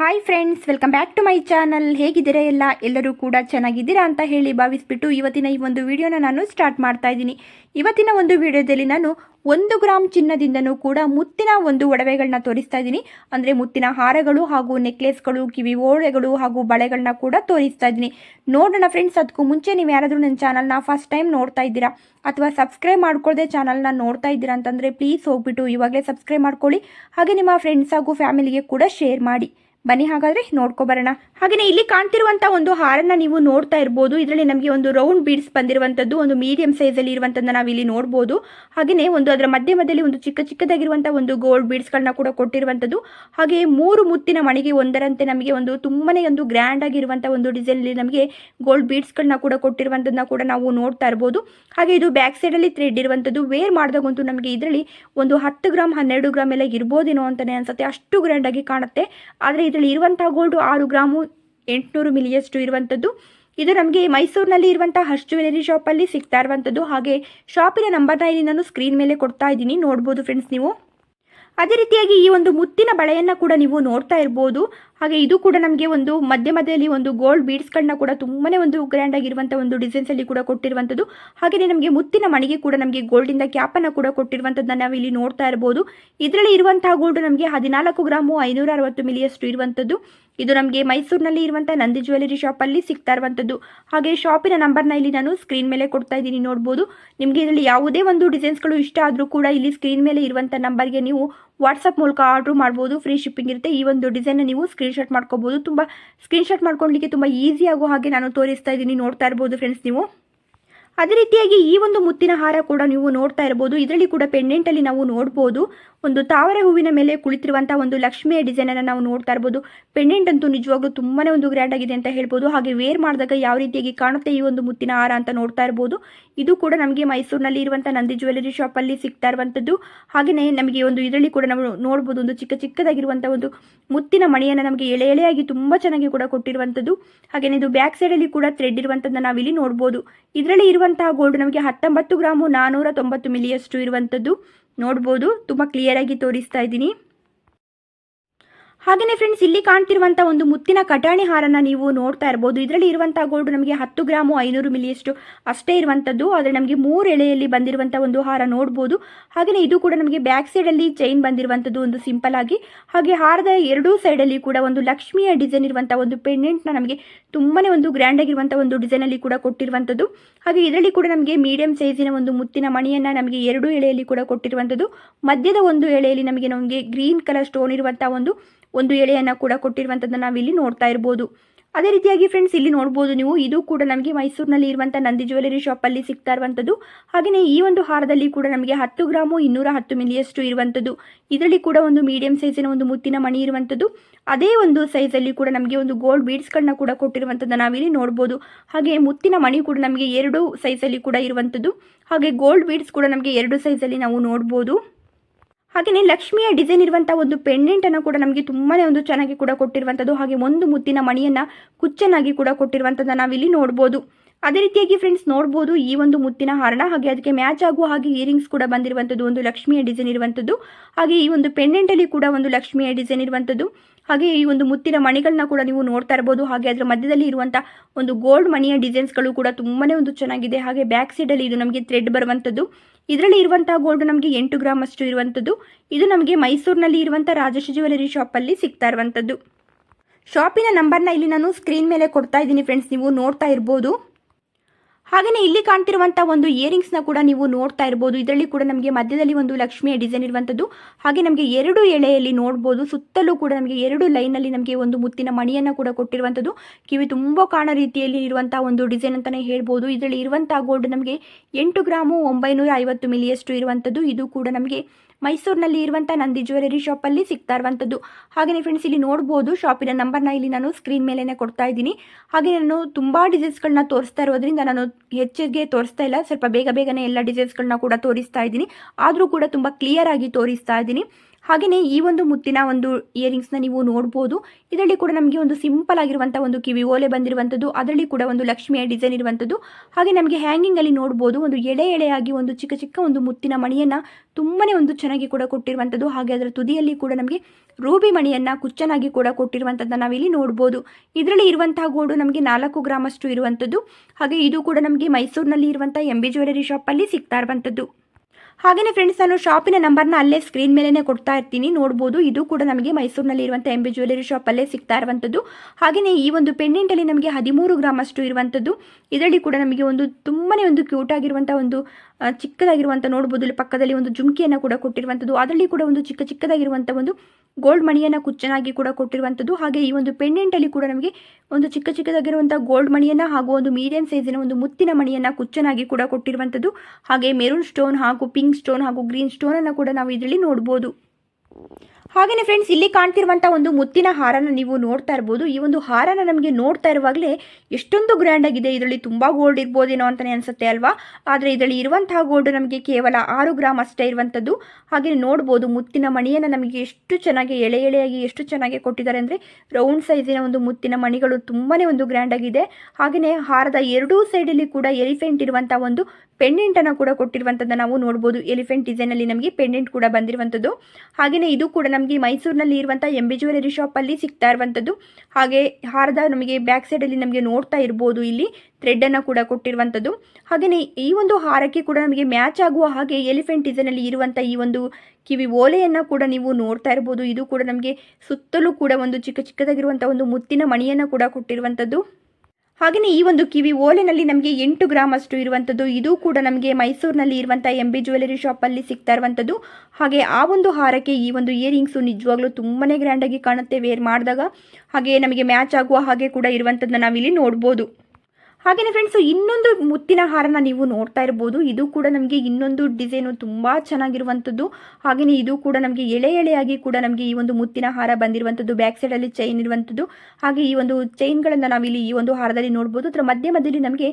Hi friends welcome back to my channel ಹೇಗಿದ್ದೀರಾ ಎಲ್ಲ? ಎಲ್ಲರೂ ಕೂಡ ಚೆನ್ನಾಗಿದ್ದೀರಾ ಅಂತ ಹೇಳಿ ಭಾವಿಸ್ಬಿಟ್ಟು ಇವತ್ತಿನ ಈ ಒಂದು ವಿಡಿಯೋನ ನಾನು ಸ್ಟಾರ್ಟ್ ಮಾಡ್ತಾ ಇದ್ದೀನಿ. ಇವತ್ತಿನ ಒಂದು ವಿಡಿಯೋದಲ್ಲಿ ನಾನು ಒಂದು ಗ್ರಾಮ್ ಚಿನ್ನದಿಂದನೂ ಕೂಡ ಮುತ್ತಿನ ಒಂದು ಒಡವೆಗಳನ್ನ ತೋರಿಸ್ತಾ ಇದ್ದೀನಿ. ಅಂದರೆ ಮುತ್ತಿನ ಹಾರಗಳು ಹಾಗೂ ನೆಕ್ಲೆಸ್ಗಳು ಕಿವಿ ಓಳೆಗಳು ಹಾಗೂ ಬಳೆಗಳನ್ನ ಕೂಡ ತೋರಿಸ್ತಾ ಇದ್ದೀನಿ. ನೋಡೋಣ ಫ್ರೆಂಡ್ಸ್ ಅದಕ್ಕೂ ಮುಂಚೆ ನೀವು ಯಾರಾದರೂ ನನ್ನ ಚಾನಲ್ನ ಫಸ್ಟ್ ಟೈಮ್ ನೋಡ್ತಾ ಇದ್ದೀರಾ ಅಥವಾ ಸಬ್ಸ್ಕ್ರೈಬ್ ಮಾಡ್ಕೊಳ್ಳದೆ ಚಾನಲ್ನ ನೋಡ್ತಾ ಇದ್ದೀರಾ ಅಂತಂದರೆ ಪ್ಲೀಸ್ ಹೋಗ್ಬಿಟ್ಟು ಇವಾಗಲೇ ಸಬ್ಸ್ಕ್ರೈಬ್ ಮಾಡ್ಕೊಳ್ಳಿ. ಹಾಗೆ ನಿಮ್ಮ ಫ್ರೆಂಡ್ಸ್ ಹಾಗೂ ಫ್ಯಾಮಿಲಿಗೆ ಕೂಡ ಶೇರ್ ಮಾಡಿ. ಬನ್ನಿ ಹಾಗಾದ್ರೆ ನೋಡ್ಕೊಬರೋಣ ಹಾಗೆಯೇ ಇಲ್ಲಿ ಕಾಣ್ತಿರುವಂತ ಒಂದು ಹಾರನ್ನ ನೀವು ನೋಡ್ತಾ ಇರ್ಬೋದು. ಇದರಲ್ಲಿ ನಮಗೆ ಒಂದು ರೌಂಡ್ ಬೀಡ್ಸ್ ಬಂದಿರುವಂತದ್ದು, ಒಂದು ಮೀಡಿಯಂ ಸೈಜ್ ಅಲ್ಲಿ ಇರುವಂತದ್ದನ್ನ ನಾವು ಇಲ್ಲಿ ನೋಡ್ಬೋದು. ಹಾಗೆಯೇ ಒಂದು ಅದರ ಮಧ್ಯ ಮಧ್ಯದಲ್ಲಿ ಒಂದು ಚಿಕ್ಕ ಚಿಕ್ಕದಾಗಿರುವಂತಹ ಒಂದು ಗೋಲ್ಡ್ ಬೀಡ್ಸ್ಗಳನ್ನ ಕೂಡ ಕೊಟ್ಟಿರುವಂತದ್ದು. ಹಾಗೆ ಮೂರು ಮುತ್ತಿನ ಮಣಿಗೆ ಒಂದರಂತೆ ನಮಗೆ ಒಂದು ತುಂಬಾನೇ ಒಂದು ಗ್ರ್ಯಾಂಡ್ ಆಗಿರುವಂತಹ ಒಂದು ಡಿಸೈನ್ ಅಲ್ಲಿ ನಮಗೆ ಗೋಲ್ಡ್ ಬೀಡ್ಸ್ಗಳನ್ನ ಕೂಡ ಕೊಟ್ಟಿರುವಂಥದ್ದನ್ನ ಕೂಡ ನಾವು ನೋಡ್ತಾ ಇರ್ಬೋದು. ಹಾಗೆ ಇದು ಬ್ಯಾಕ್ ಸೈಡ್ ಅಲ್ಲಿ ಥ್ರೆಡ್ ಇರುವಂತದ್ದು. ವೇರ್ ಮಾಡಿದಾಗಂತೂ ನಮಗೆ ಇದರಲ್ಲಿ ಒಂದು ಹತ್ತು ಗ್ರಾಮ್ ಹನ್ನೆರಡು ಗ್ರಾಮ್ ಎಲ್ಲ ಇರ್ಬೋದೇನೋ ಅಂತಾನೆ ಅನ್ಸುತ್ತೆ. ಅಷ್ಟು ಗ್ರ್ಯಾಂಡ್ ಆಗಿ ಕಾಣುತ್ತೆ. ಆದರೆ ಇದರಲ್ಲಿ ಇರುವಂತಹ ಗೋಲ್ಡ್ ಆರು ಗ್ರಾಮು ಎಂಟುನೂರು ಮಿಲಿಯಷ್ಟು ಇರುವಂಥದ್ದು. ಇದು ನಮಗೆ ಮೈಸೂರಿನಲ್ಲಿ ಇರುವಂತಹ ಹರ್ಷ್ ಜ್ಯುವೆಲರಿ ಶಾಪಲ್ಲಿ ಸಿಗ್ತಾ ಇರುವಂಥದ್ದು. ಹಾಗೆ ಶಾಪಿನ ನಂಬರ್ನ ಇಲ್ಲಿ ನಾನು ಸ್ಕ್ರೀನ್ ಮೇಲೆ ಕೊಡ್ತಾ ಇದ್ದೀನಿ. ನೋಡ್ಬೋದು ಫ್ರೆಂಡ್ಸ್ ನೀವು. ಅದೇ ರೀತಿಯಾಗಿ ಈ ಒಂದು ಮುತ್ತಿನ ಬಳೆಯನ್ನು ಕೂಡ ನೀವು ನೋಡ್ತಾ ಇರ್ಬೋದು. ಹಾಗೆ ಇದು ಕೂಡ ನಮಗೆ ಒಂದು ಮಧ್ಯ ಮಧ್ಯದಲ್ಲಿ ಒಂದು ಗೋಲ್ಡ್ ಬೀಡ್ಸ್ಗಳನ್ನ ಕೂಡ ತುಂಬಾನೇ ಒಂದು ಗ್ರ್ಯಾಂಡ್ ಆಗಿರುವಂತಹ ಒಂದು ಡಿಸೈನ್ಸ್ ಅಲ್ಲಿ ಕೂಡ ಕೊಟ್ಟಿರುವಂಥದ್ದು ಹಾಗೆಯೇ ನಮಗೆ ಮುತ್ತಿನ ಮಣಿಗೆ ಕೂಡ ನಮಗೆ ಗೋಲ್ಡಿನ ಕ್ಯಾಪ್ ಅನ್ನ ಕೂಡ ಕೊಟ್ಟಿರುವಂಥದ್ದನ್ನ ನಾವು ಇಲ್ಲಿ ನೋಡ್ತಾ ಇರಬಹುದು ಇದರಲ್ಲಿ ಇರುವಂತಹ ಗೋಲ್ಡ್ ನಮಗೆ ಹದಿನಾಲ್ಕು ಗ್ರಾಮು ಐನೂರ ಅರವತ್ತು ಮಿಲಿಯಷ್ಟು ಇರುವಂಥದ್ದು ಇದು ನಮಗೆ ಮೈಸೂರಿನಲ್ಲಿ ಇರುವಂತಹ ನಂದಿ ಜ್ಯುವೆಲರಿ ಶಾಪ್ ಅಲ್ಲಿ ಸಿಗ್ತಾ ಇರುವಂಥದ್ದು ಹಾಗೆ ಶಾಪಿನ ನಂಬರ್ನ ಇಲ್ಲಿ ನಾನು ಸ್ಕ್ರೀನ್ ಮೇಲೆ ಕೊಡ್ತಾ ಇದ್ದೀನಿ ನೋಡಬಹುದು ನಿಮಗೆ ಇದರಲ್ಲಿ ಯಾವುದೇ ಒಂದು ಡಿಸೈನ್ಸ್ಗಳು ಇಷ್ಟ ಆದರೂ ಕೂಡ ಇಲ್ಲಿ ಸ್ಕ್ರೀನ್ ಮೇಲೆ ಇರುವಂತಹ ನಂಬರ್ಗೆ ನೀವು ವಾಟ್ಸಪ್ ಮೂಲಕ ಆರ್ಡರ್ ಮಾಡಬಹುದು ಫ್ರೀ ಶಿಪ್ಪಿಂಗ್ ಇರುತ್ತೆ. ಈ ಒಂದು ಡಿಸೈನ್ ನೀವು ಸ್ಕ್ರೀನ್ಶಾಟ್ ಮಾಡ್ಕೋಬೋದು. ತುಂಬ ಸ್ಕ್ರೀನ್ಶಾಟ್ ಮಾಡ್ಕೊಳ್ಳಿಕ್ಕೆ ತುಂಬ ಈಸಿ ಆಗೋ ಹಾಗೆ ನಾನು ತೋರಿಸ್ತಾ ಇದ್ದೀನಿ. ನೋಡ್ತಾ ಇರ್ಬೋದು ಫ್ರೆಂಡ್ಸ್ ನೀವು. ಅದೇ ರೀತಿಯಾಗಿ ಈ ಒಂದು ಮುತ್ತಿನ ಹಾರ ಕೂಡ ನೀವು ನೋಡ್ತಾ ಇರ್ಬೋದು. ಇದರಲ್ಲಿ ಕೂಡ ಪೆಂಡೆಂಟಲ್ಲಿ ನಾವು ನೋಡ್ಬೋದು. ಒಂದು ತಾವರೆ ಹೂವಿನ ಮೇಲೆ ಕುಳಿತಿರುವಂತಹ ಒಂದು ಲಕ್ಷ್ಮಿಯ ಡಿಸೈನ್ ಅನ್ನು ನಾವು ನೋಡ್ತಾ ಇರ್ಬೋದು. ಪೆಂಡೆಂಟ್ ಅಂತೂ ನಿಜವಾಗ್ಲೂ ತುಂಬಾನೇ ಒಂದು ಗ್ರ್ಯಾಂಡ್ ಆಗಿದೆ ಅಂತ ಹೇಳ್ಬೋದು. ಹಾಗೆ ವೇರ್ ಮಾಡಿದಾಗ ಯಾವ ರೀತಿಯಾಗಿ ಕಾಣುತ್ತೆ ಈ ಒಂದು ಮುತ್ತಿನ ಹಾರ ಅಂತ ನೋಡ್ತಾ ಇರ್ಬೋದು. ಇದು ಕೂಡ ನಮಗೆ ಮೈಸೂರಿನಲ್ಲಿ ಇರುವಂತಹ ನಂದಿ ಜ್ಯುವೆಲರಿ ಶಾಪಲ್ಲಿ ಸಿಗ್ತಾ ಇರುವಂಥದ್ದು ಹಾಗೆಯೇ ನಮಗೆ ಒಂದು ಇದರಲ್ಲಿ ಕೂಡ ನಾವು ನೋಡಬಹುದು ಒಂದು ಚಿಕ್ಕ ಚಿಕ್ಕದಾಗಿರುವಂಥ ಒಂದು ಮುತ್ತಿನ ಮಣಿಯನ್ನು ನಮಗೆ ಎಳೆ ಎಳೆಯಾಗಿ ತುಂಬಾ ಚೆನ್ನಾಗಿ ಕೂಡ ಕೊಟ್ಟಿರುವಂಥದ್ದು ಹಾಗೆಯೇ ಇದು ಬ್ಯಾಕ್ ಸೈಡಲ್ಲಿ ಕೂಡ ಥ್ರೆಡ್ ನಾವು ಇಲ್ಲಿ ನೋಡಬಹುದು ಇದರಲ್ಲಿ ಇರುವಂತಹ ಗೋಲ್ಡ್ ನಮಗೆ ಹತ್ತೊಂಬತ್ತು ಗ್ರಾಮು ನಾನೂರ ತೊಂಬತ್ತು ಮಿಲಿಯಷ್ಟು ಇರುವಂಥದ್ದು ನೋಡ್ಬೋದು. ತುಂಬ ಕ್ಲಿಯರಾಗಿ ತೋರಿಸ್ತಾ ಇದ್ದೀನಿ. ಹಾಗೆಯೇ ಫ್ರೆಂಡ್ಸ್ ಇಲ್ಲಿ ಕಾಣ್ತಿರುವಂಥ ಒಂದು ಮುತ್ತಿನ ಕಟಾಣಿ ಹಾರನ ನೀವು ನೋಡ್ತಾ ಇರ್ಬೋದು. ಇದರಲ್ಲಿ ಇರುವಂಥ ಗೋಲ್ಡ್ ನಮಗೆ ಹತ್ತು ಗ್ರಾಮು ಐನೂರು ಮಿಲಿಯಷ್ಟು ಅಷ್ಟೇ ಇರುವಂಥದ್ದು ಆದರೆ ನಮಗೆ ಮೂರು ಎಳೆಯಲ್ಲಿ ಬಂದಿರುವಂಥ ಒಂದು ಹಾರ ನೋಡ್ಬೋದು. ಹಾಗೆಯೇ ಇದು ಕೂಡ ನಮಗೆ ಬ್ಯಾಕ್ ಸೈಡಲ್ಲಿ ಚೈನ್ ಬಂದಿರುವಂಥದ್ದು ಒಂದು ಸಿಂಪಲ್ ಆಗಿ. ಹಾಗೆ ಹಾರದ ಎರಡೂ ಸೈಡಲ್ಲಿ ಕೂಡ ಒಂದು ಲಕ್ಷ್ಮಿಯ ಡಿಸೈನ್ ಇರುವಂಥ ಒಂದು ಪೆಂಡೆಂಟ್ನ ನಮಗೆ ತುಂಬಾನೇ ಒಂದು ಗ್ರ್ಯಾಂಡ್ ಆಗಿರುವಂತಹ ಒಂದು ಡಿಸೈನಲ್ಲಿ ಕೂಡ ಕೊಟ್ಟಿರುವಂಥದ್ದು ಹಾಗೆ ಇದರಲ್ಲಿ ಕೂಡ ನಮಗೆ ಮೀಡಿಯಂ ಸೈಜಿನ ಒಂದು ಮುತ್ತಿನ ಮಣಿಯನ್ನ ನಮಗೆ ಎರಡು ಎಳೆಯಲ್ಲಿ ಕೂಡ ಕೊಟ್ಟಿರುವಂಥದ್ದು ಮಧ್ಯದ ಒಂದು ಎಳೆಯಲ್ಲಿ ನಮಗೆ ನಮಗೆ ಗ್ರೀನ್ ಕಲರ್ ಸ್ಟೋನ್ ಇರುವಂತಹ ಒಂದು ಒಂದು ಎಳೆಯನ್ನ ಕೂಡ ಕೊಟ್ಟಿರುವಂಥದ್ದನ್ನು ನಾವಿಲ್ಲಿ ನೋಡ್ತಾ ಇರ್ಬೋದು. ಅದೇ ರೀತಿಯಾಗಿ ಫ್ರೆಂಡ್ಸ್ ಇಲ್ಲಿ ನೋಡ್ಬೋದು ನೀವು. ಇದು ಕೂಡ ನಮಗೆ ಮೈಸೂರಿನಲ್ಲಿ ಇರುವಂಥ ನಂದಿ ಜ್ಯುವೆಲರಿ ಅಲ್ಲಿ ಸಿಗ್ತಾ ಇರುವಂಥದ್ದು. ಹಾಗೆಯೇ ಈ ಒಂದು ಹಾರದಲ್ಲಿ ಕೂಡ ನಮಗೆ ಹತ್ತು ಗ್ರಾಮು ಇನ್ನೂರ ಹತ್ತು ಮಿಲಿಯಷ್ಟು ಇರುವಂಥದ್ದು. ಇದರಲ್ಲಿ ಕೂಡ ಒಂದು ಮೀಡಿಯಂ ಸೈಜಿನ ಒಂದು ಮುತ್ತಿನ ಮಣಿ ಇರುವಂಥದ್ದು. ಅದೇ ಒಂದು ಸೈಜಲ್ಲಿ ಕೂಡ ನಮಗೆ ಒಂದು ಗೋಲ್ಡ್ ಬೀಡ್ಸ್ ಗಳನ್ನ ಕೂಡ ಕೊಟ್ಟಿರುವಂಥದ್ದು ನಾವಿಲ್ಲಿ ನೋಡಬಹುದು ಹಾಗೆ ಮುತ್ತಿನ ಮಣಿ ಕೂಡ ನಮಗೆ ಎರಡು ಸೈಜಲ್ಲಿ ಕೂಡ ಇರುವಂಥದ್ದು. ಹಾಗೆ ಗೋಲ್ಡ್ ಬೀಡ್ಸ್ ಕೂಡ ನಮಗೆ ಎರಡು ಸೈಜಲ್ಲಿ ನಾವು ನೋಡ್ಬೋದು. ಹಾಗೆಯೇ ಲಕ್ಷ್ಮಿಯ ಡಿಸೈನ್ ಇರುವಂಥ ಒಂದು ಪೆಂಡೆಂಟನ್ನು ಕೂಡ ನಮಗೆ ತುಂಬಾ ಒಂದು ಚೆನ್ನಾಗಿ ಕೂಡ ಕೊಟ್ಟಿರುವಂಥದ್ದು ಹಾಗೆ ಒಂದು ಮುತ್ತಿನ ಮಣಿಯನ್ನು ಕುಚ್ಚನಾಗಿ ಕೂಡ ಕೊಟ್ಟಿರುವಂಥದ್ದನ್ನು ನಾವಿಲ್ಲಿ ನೋಡ್ಬೋದು. ಅದೇ ರೀತಿಯಾಗಿ ಫ್ರೆಂಡ್ಸ್ ನೋಡ್ಬೋದು, ಈ ಒಂದು ಮುತ್ತಿನ ಹಾರಣ. ಹಾಗೆ ಅದಕ್ಕೆ ಮ್ಯಾಚ್ ಆಗುವ ಹಾಗೆ ಇಯರಿಂಗ್ಸ್ ಕೂಡ ಬಂದಿರುವಂಥದ್ದು ಒಂದು ಲಕ್ಷ್ಮಿಯ ಡಿಸೈನ್ ಇರುವಂಥದ್ದು ಹಾಗೆ ಈ ಒಂದು ಪೆಂಡೆಂಟಲ್ಲಿ ಕೂಡ ಒಂದು ಲಕ್ಷ್ಮಿಯ ಡಿಸೈನ್ ಇರುವಂಥದ್ದು ಹಾಗೆ ಈ ಒಂದು ಮುತ್ತಿನ ಮಣಿಗಳನ್ನ ಕೂಡ ನೀವು ನೋಡ್ತಾ ಇರ್ಬೋದು. ಹಾಗೆ ಅದರ ಮಧ್ಯದಲ್ಲಿ ಇರುವಂಥ ಒಂದು ಗೋಲ್ಡ್ ಮಣಿಯ ಡಿಸೈನ್ಸ್ಗಳು ಕೂಡ ತುಂಬಾ ಒಂದು ಚೆನ್ನಾಗಿದೆ. ಹಾಗೆ ಬ್ಯಾಕ್ ಸೈಡಲ್ಲಿ ಇದು ನಮಗೆ ಥ್ರೆಡ್ ಬರುವಂಥದ್ದು ಇದರಲ್ಲಿ ಇರುವಂತಹ ಗೋಲ್ಡ್ ನಮಗೆ ಎಂಟು ಗ್ರಾಮ್ ಅಷ್ಟು ಇರುವಂಥದ್ದು ಇದು ನಮಗೆ ಮೈಸೂರಿನಲ್ಲಿ ಇರುವಂಥ ರಾಜೇಶ್ ಜ್ಯುವೆಲರಿ ಅಲ್ಲಿ ಸಿಗ್ತಾ ಇರುವಂಥದ್ದು ಶಾಪಿನ ನಂಬರ್ನ ಇಲ್ಲಿ ನಾನು ಸ್ಕ್ರೀನ್ ಮೇಲೆ ಕೊಡ್ತಾ ಇದ್ದೀನಿ ಫ್ರೆಂಡ್ಸ್ ನೀವು ನೋಡ್ತಾ ಇರ್ಬೋದು. ಹಾಗೆಯೇ ಇಲ್ಲಿ ಕಾಣ್ತಿರುವಂಥ ಒಂದು ಇಯರಿಂಗ್ಸ್ನ ಕೂಡ ನೀವು ನೋಡ್ತಾ ಇರ್ಬೋದು. ಇದರಲ್ಲಿ ಕೂಡ ನಮಗೆ ಮಧ್ಯದಲ್ಲಿ ಒಂದು ಲಕ್ಷ್ಮಿಯ ಡಿಸೈನ್ ಇರುವಂಥದ್ದು ಹಾಗೆ ನಮಗೆ ಎರಡು ಎಳೆಯಲ್ಲಿ ನೋಡ್ಬೋದು. ಸುತ್ತಲೂ ಕೂಡ ನಮಗೆ ಎರಡು ಲೈನಲ್ಲಿ ನಮಗೆ ಒಂದು ಮುತ್ತಿನ ಮಣಿಯನ್ನು ಕೂಡ ಕೊಟ್ಟಿರುವಂಥದ್ದು ಕಿವಿ ತುಂಬ ಕಾಣ ರೀತಿಯಲ್ಲಿ ಇರುವಂಥ ಒಂದು ಡಿಸೈನ್ ಅಂತಲೇ ಹೇಳ್ಬೋದು. ಇದರಲ್ಲಿ ಇರುವಂಥ ಗೋಲ್ಡ್ ನಮಗೆ ಎಂಟು ಗ್ರಾಮು ಒಂಬೈನೂರ ಐವತ್ತು ಮಿಲಿಯಷ್ಟು ಇರುವಂಥದ್ದು ಇದು ಕೂಡ ನಮಗೆ ಮೈಸೂರಿನಲ್ಲಿ ಇರುವಂಥ ನಂದಿ ಜ್ಯುವೆಲರಿ ಶಾಪಲ್ಲಿ ಸಿಗ್ತಾ ಇರುವಂಥದ್ದು ಹಾಗೆಯೇ ಫ್ರೆಂಡ್ಸ್ ಇಲ್ಲಿ ನೋಡ್ಬೋದು ಶಾಪಿನ ನಂಬರ್ನ ಇಲ್ಲಿ ನಾನು ಸ್ಕ್ರೀನ್ ಮೇಲೇ ಕೊಡ್ತಾ ಇದ್ದೀನಿ. ಹಾಗೆ ನಾನು ತುಂಬ ಡಿಸೈನ್ಸ್ಗಳನ್ನ ತೋರಿಸ್ತಾ ಇರೋದ್ರಿಂದ ನಾನು ಹೆಚ್ಚಿಗೆ ತೋರಿಸ್ತಾ ಇಲ್ಲ. ಸ್ವಲ್ಪ ಬೇಗ ಬೇಗನೆ ಎಲ್ಲ ಡಿಸೈನ್ಸ್ಗಳನ್ನ ಕೂಡ ತೋರಿಸ್ತಾ ಇದ್ದೀನಿ. ಆದರೂ ಕೂಡ ತುಂಬ ಕ್ಲಿಯರ್ ಆಗಿ ತೋರಿಸ್ತಾ ಇದ್ದೀನಿ. ಹಾಗೆಯೇ ಈ ಒಂದು ಮುತ್ತಿನ ಒಂದು ಇಯರಿಂಗ್ಸ್ನ ನೀವು ನೋಡ್ಬೋದು. ಇದರಲ್ಲಿ ಕೂಡ ನಮಗೆ ಒಂದು ಸಿಂಪಲ್ ಆಗಿರುವಂಥ ಒಂದು ಕಿವಿ ಓಲೆ ಬಂದಿರುವಂಥದ್ದು, ಅದರಲ್ಲಿ ಕೂಡ ಒಂದು ಲಕ್ಷ್ಮಿಯ ಡಿಸೈನ್ ಇರುವಂಥದ್ದು. ಹಾಗೆ ನಮಗೆ ಹ್ಯಾಂಗಿಂಗಲ್ಲಿ ನೋಡ್ಬೋದು, ಒಂದು ಎಳೆ ಎಳೆಯಾಗಿ ಒಂದು ಚಿಕ್ಕ ಚಿಕ್ಕ ಒಂದು ಮುತ್ತಿನ ಮಣಿಯನ್ನು ತುಂಬಾನೇ ಒಂದು ಚೆನ್ನಾಗಿ ಕೂಡ ಕೊಟ್ಟಿರುವಂಥದ್ದು. ಹಾಗೆ ಅದರ ತುದಿಯಲ್ಲಿ ಕೂಡ ನಮಗೆ ರೂಬಿ ಮಣಿಯನ್ನು ಕುಚ್ಚನಾಗಿ ಕೂಡ ಕೊಟ್ಟಿರುವಂಥದ್ದನ್ನು ನಾವಿಲ್ಲಿ ನೋಡ್ಬೋದು. ಇದರಲ್ಲಿ ಇರುವಂತಹ ಗೋಡು ನಮಗೆ ನಾಲ್ಕು ಗ್ರಾಮಷ್ಟು ಇರುವಂಥದ್ದು. ಹಾಗೆ ಇದು ಕೂಡ ನಮಗೆ ಮೈಸೂರಿನಲ್ಲಿ ಇರುವಂಥ ಎಂ ಬಿ ಜ್ಯುವೆಲರಿ ಶಾಪಲ್ಲಿ ಸಿಗ್ತಾ ಇರುವಂಥದ್ದು. ಹಾಗೆಯೇ ಫ್ರೆಂಡ್ಸ್ ನಾನು ಶಾಪಿನ ನಂಬರ್ನ ಅಲ್ಲೇ ಸ್ಕ್ರೀನ್ ಮೇಲೇ ಕೊಡ್ತಾ ಇರ್ತೀನಿ. ನೋಡ್ಬೋದು, ಇದು ಕೂಡ ನಮಗೆ ಮೈಸೂರಿನಲ್ಲಿ ಇರುವಂಥ ಎಂ ಬಿ ಜ್ಯುವೆಲರಿ ಶಾಪಲ್ಲೇ ಸಿಗ್ತಾ ಇರುವಂಥದ್ದು ಹಾಗೆಯೇ ಈ ಒಂದು ಪೆಂಡೆಂಟಲ್ಲಿ ನಮಗೆ ಹದಿಮೂರು ಗ್ರಾಮ್ ಅಷ್ಟು ಇರುವಂಥದ್ದು ಇದರಲ್ಲಿ ಕೂಡ ನಮಗೆ ಒಂದು ತುಂಬಾನೇ ಒಂದು ಕ್ಯೂಟ್ ಆಗಿರುವಂಥ ಒಂದು ಚಿಕ್ಕದಾಗಿರುವಂಥ ನೋಡ್ಬೋದು. ಇಲ್ಲಿ ಪಕ್ಕದಲ್ಲಿ ಒಂದು ಜುಮ್ಕಿಯನ್ನು ಕೂಡ ಕೊಟ್ಟಿರುವಂಥದ್ದು ಅದರಲ್ಲಿ ಕೂಡ ಒಂದು ಚಿಕ್ಕ ಚಿಕ್ಕದಾಗಿರುವಂಥ ಒಂದು ಗೋಲ್ಡ್ ಮಣಿಯನ್ನು ಕುಚ್ಚನಾಗಿ ಕೂಡ ಕೊಟ್ಟಿರುವಂಥದ್ದು. ಹಾಗೆ ಈ ಒಂದು ಪೆಂಡೆಂಟಲ್ಲಿ ಕೂಡ ನಮಗೆ ಒಂದು ಚಿಕ್ಕ ಚಿಕ್ಕದಾಗಿರುವಂಥ ಗೋಲ್ಡ್ ಮಣಿಯನ್ನು ಹಾಗೂ ಒಂದು ಮೀಡಿಯಂ ಸೈಜಿನ ಒಂದು ಮುತ್ತಿನ ಮಣಿಯನ್ನು ಕುಚ್ಚನಾಗಿ ಕೂಡ ಕೊಟ್ಟಿರುವಂಥದ್ದು. ಹಾಗೆ ಮೆರೂನ್ ಸ್ಟೋನ್ ಹಾಗೂ ಪಿಂಕ್ ಸ್ಟೋನ್ ಹಾಗೂ ಗ್ರೀನ್ ಸ್ಟೋನನ್ನು ಕೂಡ ನಾವು ಇದರಲ್ಲಿ ನೋಡ್ಬೋದು. ಹಾಗೆಯೇ ಫ್ರೆಂಡ್ಸ್ ಇಲ್ಲಿ ಕಾಣ್ತಿರುವಂಥ ಒಂದು ಮುತ್ತಿನ ಹಾರನ ನೀವು ನೋಡ್ತಾ ಇರ್ಬೋದು. ಈ ಒಂದು ಹಾರನ ನಮಗೆ ನೋಡ್ತಾ ಇರುವಾಗಲೇ ಎಷ್ಟೊಂದು ಗ್ರ್ಯಾಂಡ್ ಆಗಿದೆ. ಇದರಲ್ಲಿ ತುಂಬ ಗೋಲ್ಡ್ ಇರ್ಬೋದೇನೋ ಅಂತಲೇ ಅನಿಸುತ್ತೆ ಅಲ್ವಾ? ಆದರೆ ಇದರಲ್ಲಿ ಇರುವಂತಹ ಗೋಲ್ಡ್ ನಮಗೆ ಕೇವಲ ಆರು ಗ್ರಾಮ್ ಅಷ್ಟೇ ಇರುವಂಥದ್ದು. ಹಾಗೆ ನೋಡ್ಬೋದು ಮುತ್ತಿನ ಮಣಿಯನ್ನು ನಮಗೆ ಎಷ್ಟು ಚೆನ್ನಾಗಿ, ಎಳೆ ಎಳೆಯಾಗಿ ಎಷ್ಟು ಚೆನ್ನಾಗಿ ಕೊಟ್ಟಿದ್ದಾರೆ ಅಂದರೆ ರೌಂಡ್ ಸೈಜಿನ ಒಂದು ಮುತ್ತಿನ ಮಣಿಗಳು ತುಂಬಾ ಒಂದು ಗ್ರ್ಯಾಂಡ್ ಆಗಿದೆ. ಹಾಗೆಯೇ ಹಾರದ ಎರಡೂ ಸೈಡಲ್ಲಿ ಕೂಡ ಎಲಿಫೆಂಟ್ ಇರುವಂಥ ಒಂದು ಪೆಂಡೆಂಟನ್ನು ಕೂಡ ಕೊಟ್ಟಿರುವಂತದ್ದು ನಾವು ನೋಡ್ಬೋದು. ಎಲಿಫೆಂಟ್ ಡಿಸೈನಲ್ಲಿ ನಮಗೆ ಪೆಂಡೆಂಟ್ ಕೂಡ ಬಂದಿರುವಂಥದ್ದು. ಹಾಗೆಯೇ ಇದು ಕೂಡ ನಮಗೆ ಮೈಸೂರಿನಲ್ಲಿ ಇರುವಂಥ ಎಂ ಬಿ ಜ್ಯುವೆಲರಿ ಶಾಪಲ್ಲಿ ಸಿಗ್ತಾ ಇರುವಂಥದ್ದು ಹಾಗೆ ಹಾರದ ನಮಗೆ ಬ್ಯಾಕ್ ಸೈಡಲ್ಲಿ ನಮಗೆ ನೋಡ್ತಾ ಇರ್ಬೋದು ಇಲ್ಲಿ. ಥ್ರೆಡ್ಡನ್ನು ಕೂಡ ಕೊಟ್ಟಿರುವಂಥದ್ದು ಹಾಗೆಯೇ ಈ ಒಂದು ಹಾರಕ್ಕೆ ಕೂಡ ನಮಗೆ ಮ್ಯಾಚ್ ಆಗುವ ಹಾಗೆ ಎಲಿಫೆಂಟ್ ಡಿಸೈನಲ್ಲಿ ಇರುವಂಥ ಈ ಒಂದು ಕಿವಿ ಓಲೆಯನ್ನು ಕೂಡ ನೀವು ನೋಡ್ತಾ ಇರ್ಬೋದು. ಇದು ಕೂಡ ನಮಗೆ ಸುತ್ತಲೂ ಕೂಡ ಒಂದು ಚಿಕ್ಕ ಚಿಕ್ಕದಾಗಿರುವಂಥ ಒಂದು ಮುತ್ತಿನ ಮಣಿಯನ್ನು ಕೂಡ ಕೊಟ್ಟಿರುವಂಥದ್ದು ಹಾಗೆಯೇ ಈ ಒಂದು ಕಿವಿ ಓಲೆನಲ್ಲಿ ನಮಗೆ ಎಂಟು ಗ್ರಾಮ್ ಅಷ್ಟು ಇರುವಂಥದ್ದು. ಇದು ಕೂಡ ನಮಗೆ ಮೈಸೂರಿನಲ್ಲಿ ಇರುವಂಥ ಎಂ ಬಿ ಜ್ಯುವೆಲರಿ ಶಾಪಲ್ಲಿ ಸಿಗ್ತಾ ಇರುವಂಥದ್ದು. ಹಾಗೆ ಆ ಒಂದು ಹಾರಕ್ಕೆ ಈ ಒಂದು ಇಯರಿಂಗ್ಸು ನಿಜವಾಗ್ಲೂ ತುಂಬಾ ಗ್ರ್ಯಾಂಡಾಗಿ ಕಾಣುತ್ತೆ ವೇರ್ ಮಾಡಿದಾಗ. ಹಾಗೆ ನಮಗೆ ಮ್ಯಾಚ್ ಆಗುವ ಹಾಗೆ ಕೂಡ ಇರುವಂಥದ್ದನ್ನ ನಾವಿಲ್ಲಿ ನೋಡ್ಬೋದು. ಹಾಗೆಯೇ ಫ್ರೆಂಡ್ಸು ಇನ್ನೊಂದು ಮುತ್ತಿನ ಹಾರನ ನೀವು ನೋಡ್ತಾ ಇರ್ಬೋದು. ಇದು ಕೂಡ ನಮಗೆ ಇನ್ನೊಂದು ಡಿಸೈನು ತುಂಬ ಚೆನ್ನಾಗಿರುವಂಥದ್ದು ಹಾಗೆಯೇ ಇದು ಕೂಡ ನಮಗೆ ಎಳೆ ಎಳೆಯಾಗಿ ಕೂಡ ನಮಗೆ ಈ ಒಂದು ಮುತ್ತಿನ ಹಾರ ಬಂದಿರುವಂಥದ್ದು ಬ್ಯಾಕ್ ಸೈಡಲ್ಲಿ ಚೈನ್ ಇರುವಂಥದ್ದು ಹಾಗೆ ಈ ಒಂದು ಚೈನ್ಗಳನ್ನು ನಾವಿಲ್ಲಿ ಈ ಒಂದು ಹಾರದಲ್ಲಿ ನೋಡ್ಬೋದು. ಅದರ ಮಧ್ಯ ಮಧ್ಯದಲ್ಲಿ ನಮಗೆ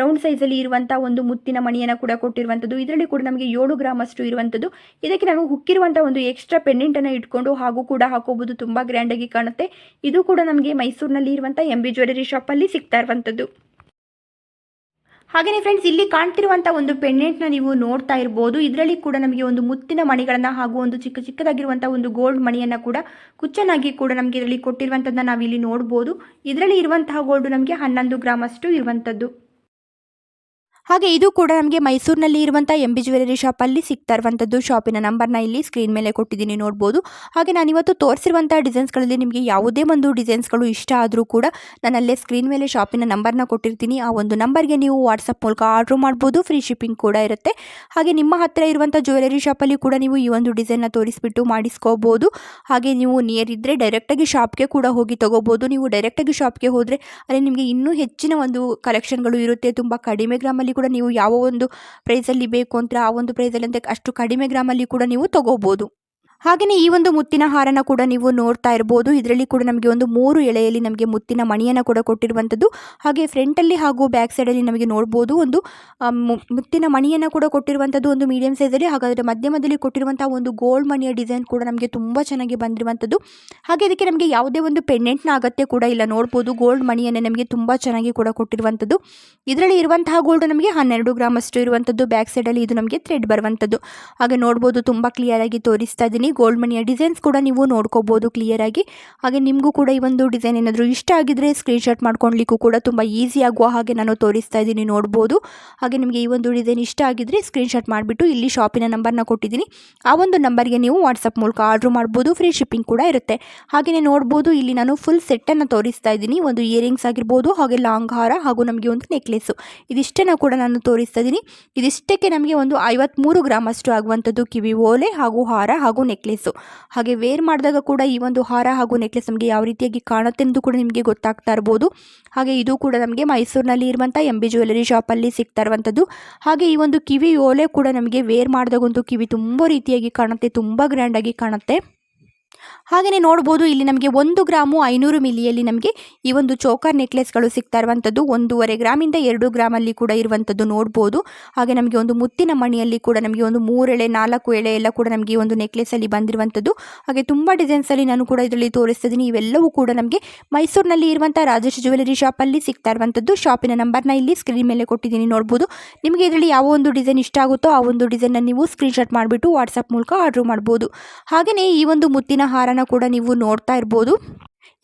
ರೌಂಡ್ ಸೈಜಲ್ಲಿ ಇರುವಂಥ ಒಂದು ಮುತ್ತಿನ ಮಣಿಯನ್ನು ಕೂಡ ಕೊಟ್ಟಿರುವಂಥದ್ದು ಇದರಲ್ಲಿ ಕೂಡ ನಮಗೆ ಏಳು ಗ್ರಾಮ್ ಅಷ್ಟು ಇರುವಂಥದ್ದು ಇದಕ್ಕೆ ನಾವು ಹುಕ್ಕಿರುವಂಥ ಒಂದು ಎಕ್ಸ್ಟ್ರಾ ಪೆಂಡೆಂಟನ್ನು ಇಟ್ಕೊಂಡು ಹಾಗೂ ಕೂಡ ಹಾಕೋಬಹುದು ತುಂಬ ಗ್ರ್ಯಾಂಡಾಗಿ ಕಾಣುತ್ತೆ. ಇದು ಕೂಡ ನಮಗೆ ಮೈಸೂರಿನಲ್ಲಿ ಇರುವಂಥ ಎಂ ಬಿ ಜ್ಯುವೆಲರಿ ಶಾಪಲ್ಲಿ ಸಿಗ್ತಾ ಇರುವಂಥದ್ದು ಹಾಗೆಯೇ ಫ್ರೆಂಡ್ಸ್ ಇಲ್ಲಿ ಕಾಣ್ತಿರುವಂಥ ಒಂದು ಪೆಂಡೆಂಟ್ನ ನೀವು ನೋಡ್ತಾ ಇರ್ಬೋದು. ಇದರಲ್ಲಿ ಕೂಡ ನಮಗೆ ಒಂದು ಮುತ್ತಿನ ಮಣಿಗಳನ್ನು ಹಾಗೂ ಒಂದು ಚಿಕ್ಕ ಚಿಕ್ಕದಾಗಿರುವಂಥ ಒಂದು ಗೋಲ್ಡ್ ಮಣಿಯನ್ನು ಕೂಡ ಕುಚ್ಚನಾಗಿ ಕೂಡ ನಮಗೆ ಇದರಲ್ಲಿ ಕೊಟ್ಟಿರುವಂಥದ್ದನ್ನ ನಾವಿಲ್ಲಿ ನೋಡ್ಬೋದು. ಇದರಲ್ಲಿ ಇರುವಂತಹ ಗೋಲ್ಡ್ ನಮಗೆ ಹನ್ನೊಂದು ಗ್ರಾಮ್ ಅಷ್ಟು ಇರುವಂಥದ್ದು ಹಾಗೆ ಇದು ಕೂಡ ನಮಗೆ ಮೈಸೂರಿನಲ್ಲಿ ಇರುವಂಥ ಎಂ ಬಿ ಜ್ಯುವೆಲರಿ ಶಾಪಲ್ಲಿ ಸಿಗ್ತಾ ಇರುವಂಥದ್ದು ಶಾಪಿನ ನಂಬರ್ನ ಇಲ್ಲಿ ಸ್ಕ್ರೀನ್ ಮೇಲೆ ಕೊಟ್ಟಿದ್ದೀನಿ ನೋಡ್ಬೋದು. ಹಾಗೆ ನಾನು ನಾನಿವತ್ತು ತೋರಿಸಿರುವಂಥ ಡಿಸೈನ್ಸ್ಗಳಲ್ಲಿ ನಿಮಗೆ ಯಾವುದೇ ಒಂದು ಡಿಸೈನ್ಸ್ಗಳು ಇಷ್ಟ ಆದರೂ ಕೂಡ ನಾನು ಅಲ್ಲೇ ಸ್ಕ್ರೀನ್ ಮೇಲೆ ಶಾಪಿನ ನಂಬರ್ನ ಕೊಟ್ಟಿರ್ತೀನಿ. ಆ ಒಂದು ನಂಬರ್ಗೆ ನೀವು ವಾಟ್ಸಪ್ ಮೂಲಕ ಆರ್ಡ್ರ್ ಮಾಡ್ಬೋದು. ಫ್ರೀ ಶಿಪ್ಪಿಂಗ್ ಕೂಡ ಇರುತ್ತೆ. ಹಾಗೆ ನಿಮ್ಮ ಹತ್ತಿರ ಇರುವಂಥ ಜ್ಯುವೆಲರಿ ಶಾಪಲ್ಲಿ ಕೂಡ ನೀವು ಈ ಒಂದು ಡಿಸೈನ್ನ ತೋರಿಸ್ಬಿಟ್ಟು ಮಾಡಿಸ್ಕೋಬೋದು. ಹಾಗೆ ನೀವು ನಿಯರ್ ಇದ್ದರೆ ಡೈರೆಕ್ಟಾಗಿ ಶಾಪ್ಗೆ ಕೂಡ ಹೋಗಿ ತೊಗೋಬೋದು. ನೀವು ಡೈರೆಕ್ಟಾಗಿ ಶಾಪ್ಗೆ ಹೋದರೆ ಅಲ್ಲಿ ನಿಮಗೆ ಇನ್ನೂ ಹೆಚ್ಚಿನ ಒಂದು ಕಲೆಕ್ಷನ್ಗಳು ಇರುತ್ತೆ. ತುಂಬ ಕಡಿಮೆ ಗ್ರಾಮಲ್ಲಿ ಕೂಡ ನೀವು ಯಾವ ಒಂದು ಪ್ರೈಸಲ್ಲಿ ಬೇಕು ಅಂತ ಆ ಒಂದು ಪ್ರೈಸಲ್ಲಿ ಅಂತ ಅಷ್ಟು ಕಡಿಮೆ ಗ್ರಾಮಲ್ಲಿ ಕೂಡ ನೀವು ತೊಗೋಬೋದು. ಹಾಗೆಯೇ ಈ ಒಂದು ಮುತ್ತಿನ ಹಾರನ ಕೂಡ ನೀವು ನೋಡ್ತಾ ಇರ್ಬೋದು. ಇದರಲ್ಲಿ ಕೂಡ ನಮಗೆ ಒಂದು ಮೂರು ಎಳೆಯಲ್ಲಿ ನಮಗೆ ಮುತ್ತಿನ ಮಣಿಯನ್ನು ಕೂಡ ಕೊಟ್ಟಿರುವಂಥದ್ದು ಹಾಗೆ ಫ್ರಂಟಲ್ಲಿ ಹಾಗೂ ಬ್ಯಾಕ್ ಸೈಡಲ್ಲಿ ನಮಗೆ ನೋಡ್ಬೋದು ಒಂದು ಮುತ್ತಿನ ಮಣಿಯನ್ನು ಕೂಡ ಕೊಟ್ಟಿರುವಂಥದ್ದು ಒಂದು ಮೀಡಿಯಂ ಸೈಜಲ್ಲಿ ಹಾಗಾದರೆ ಮಧ್ಯಮದಲ್ಲಿ ಕೊಟ್ಟಿರುವಂಥ ಒಂದು ಗೋಲ್ಡ್ ಮಣಿಯ ಡಿಸೈನ್ ಕೂಡ ನಮಗೆ ತುಂಬ ಚೆನ್ನಾಗಿ ಬಂದಿರುವಂಥದ್ದು ಹಾಗೆ ಇದಕ್ಕೆ ನಮಗೆ ಯಾವುದೇ ಒಂದು ಪೆಂಡೆಂಟ್ನ ಅಗತ್ಯ ಕೂಡ ಇಲ್ಲ. ನೋಡ್ಬೋದು ಗೋಲ್ಡ್ ಮಣಿಯನ್ನೇ ನಮಗೆ ತುಂಬ ಚೆನ್ನಾಗಿ ಕೂಡ ಕೊಟ್ಟಿರುವಂಥದ್ದು ಇದರಲ್ಲಿ ಇರುವಂತಹ ಗೋಲ್ಡ್ ನಮಗೆ ಹನ್ನೆರಡು ಗ್ರಾಮ್ ಅಷ್ಟು ಇರುವಂಥದ್ದು ಬ್ಯಾಕ್ ಸೈಡಲ್ಲಿ ಇದು ನಮಗೆ ಥ್ರೆಡ್ ಬರುವಂಥದ್ದು ಹಾಗೆ ನೋಡ್ಬೋದು ತುಂಬ ಕ್ಲಿಯರಾಗಿ ತೋರಿಸ್ತಾ ಇದ್ದೀನಿ. ಗೋಲ್ಡ್ ಮಣಿಯ ಡಿಸೈನ್ಸ್ ಕೂಡ ನೀವು ನೋಡ್ಕೋಬೋದು ಕ್ಲಿಯರಾಗಿ ಹಾಗೆ ನಿಮಗೂ ಕೂಡ ಈ ಒಂದು ಡಿಸೈನ್ ಏನಾದರೂ ಇಷ್ಟ ಆಗಿದ್ರೆ ಸ್ಕ್ರೀನ್ಶಾಟ್ ಮಾಡ್ಕೊಳ್ಲಿಕ್ಕೂ ಕೂಡ ತುಂಬ ಈಸಿ ಆಗುವ ಹಾಗೆ ನಾನು ತೋರಿಸ್ತಾ ಇದ್ದೀನಿ ನೋಡ್ಬೋದು. ಹಾಗೆ ನಿಮಗೆ ಈ ಒಂದು ಡಿಸೈನ್ ಇಷ್ಟ ಆಗಿದ್ರೆ ಸ್ಕ್ರೀನ್ಶಾಟ್ ಮಾಡಿಬಿಟ್ಟು ಇಲ್ಲಿ ಶಾಪಿನ ನಂಬರ್ನ ಕೊಟ್ಟಿದ್ದೀನಿ. ಆ ಒಂದು ನಂಬರ್ಗೆ ನೀವು ವಾಟ್ಸಪ್ ಮೂಲಕ ಆರ್ಡ್ರ್ ಮಾಡ್ಬೋದು ಫ್ರೀ ಶಿಪ್ಪಿಂಗ್ ಕೂಡ ಇರುತ್ತೆ. ಹಾಗೆಯೇ ನೋಡ್ಬೋದು, ಇಲ್ಲಿ ನಾನು ಫುಲ್ ಸೆಟ್ಟನ್ನು ತೋರಿಸ್ತಾ ಇದ್ದೀನಿ. ಒಂದು ಇಯರಿಂಗ್ಸ್ ಆಗಿರ್ಬೋದು, ಹಾಗೆ ಲಾಂಗ್ ಹಾರ ಹಾಗೂ ನಮಗೆ ಒಂದು ನೆಕ್ಲೆಸ್ಸು ಇದಿಷ್ಟನ್ನು ಕೂಡ ನಾನು ತೋರಿಸ್ತಾ ಇದ್ದೀನಿ. ಇದಿಷ್ಟಕ್ಕೆ ನಮಗೆ ಒಂದು ಐವತ್ತ್ಮೂರು ಗ್ರಾಮ್ ಅಷ್ಟು ಆಗುವಂಥದ್ದು ಕಿವಿ ಓಲೆ ಹಾಗೂ ಹಾರ ಹಾಗೂ ನೆಕ್ಲೆಸ್ಸು ಹಾಗೆ ವೇರ್ ಮಾಡಿದಾಗ ಕೂಡ ಈ ಒಂದು ಹಾರ ಹಾಗೂ ನೆಕ್ಲೆಸ್ ನಮಗೆ ಯಾವ ರೀತಿಯಾಗಿ ಕಾಣುತ್ತೆ ಎಂದು ಕೂಡ ನಿಮಗೆ ಗೊತ್ತಾಗ್ತಾ ಇರ್ಬೋದು. ಹಾಗೆ ಇದು ಕೂಡ ನಮಗೆ ಮೈಸೂರಿನಲ್ಲಿ ಇರುವಂಥ ಎಂ ಬಿ ಜ್ಯುವೆಲರಿ ಶಾಪಲ್ಲಿ ಸಿಗ್ತಾ ಇರುವಂಥದ್ದು ಹಾಗೆ ಈ ಒಂದು ಕಿವಿ ಓಲೆ ಕೂಡ ನಮಗೆ ವೇರ್ ಮಾಡಿದಾಗಂತೂ ಕಿವಿ ತುಂಬ ರೀತಿಯಾಗಿ ಕಾಣುತ್ತೆ, ತುಂಬ ಗ್ರ್ಯಾಂಡಾಗಿ ಕಾಣುತ್ತೆ. ಹಾಗೆಯೇ ನೋಡ್ಬೋದು, ಇಲ್ಲಿ ನಮಗೆ ಒಂದು ಗ್ರಾಮು ಐನೂರು ಮಿಲಿಯಲ್ಲಿ ನಮಗೆ ಈ ಒಂದು ಚೋಕರ್ ನೆಕ್ಲೆಸ್ಗಳು ಸಿಗ್ತಾ ಇರುವಂಥದ್ದು. ಒಂದೂವರೆ ಗ್ರಾಮಿಂದ ಎರಡು ಗ್ರಾಮಲ್ಲಿ ಕೂಡ ಇರುವಂಥದ್ದು ನೋಡ್ಬೋದು. ಹಾಗೆ ನಮಗೆ ಒಂದು ಮುತ್ತಿನ ಮಣಿಯಲ್ಲಿ ಕೂಡ ನಮಗೆ ಒಂದು ಮೂರೆಳೆ, ನಾಲ್ಕು ಎಳೆ ಎಲ್ಲ ಕೂಡ ನಮಗೆ ಈ ಒಂದು ನೆಕ್ಲೆಸಲ್ಲಿ ಬಂದಿರುವಂಥದ್ದು. ಹಾಗೆ ತುಂಬ ಡಿಸೈನ್ಸಲ್ಲಿ ನಾನು ಕೂಡ ಇದರಲ್ಲಿ ತೋರಿಸ್ತಿದ್ದೀನಿ. ಇವೆಲ್ಲವೂ ಕೂಡ ನಮಗೆ ಮೈಸೂರಿನಲ್ಲಿ ಇರುವಂಥ ರಾಜೇಶ್ ಜ್ಯುವೆಲರಿ ಶಾಪಲ್ಲಿ ಸಿಗ್ತಾ ಇರುವಂಥದ್ದು. ಶಾಪಿನ ನಂಬರ್ನ ಇಲ್ಲಿ ಸ್ಕ್ರೀನ್ ಮೇಲೆ ಕೊಟ್ಟಿದ್ದೀನಿ, ನೋಡ್ಬೋದು. ನಿಮಗೆ ಇದರಲ್ಲಿ ಯಾವ ಒಂದು ಡಿಸೈನ್ ಇಷ್ಟ ಆಗುತ್ತೋ ಆ ಒಂದು ಡಿಸೈನ್ನ ನೀವು ಸ್ಕ್ರೀನ್ಶಾಟ್ ಮಾಡಿಬಿಟ್ಟು ವಾಟ್ಸಪ್ ಮೂಲಕ ಆರ್ಡ್ರ್ ಮಾಡ್ಬೋದು. ಹಾಗೆಯೇ ಈ ಒಂದು ಮುತ್ತಿನ ಹಾರನ ಕೂಡ ನೀವು ನೋಡ್ತಾ ಇರ್ಬೋದು.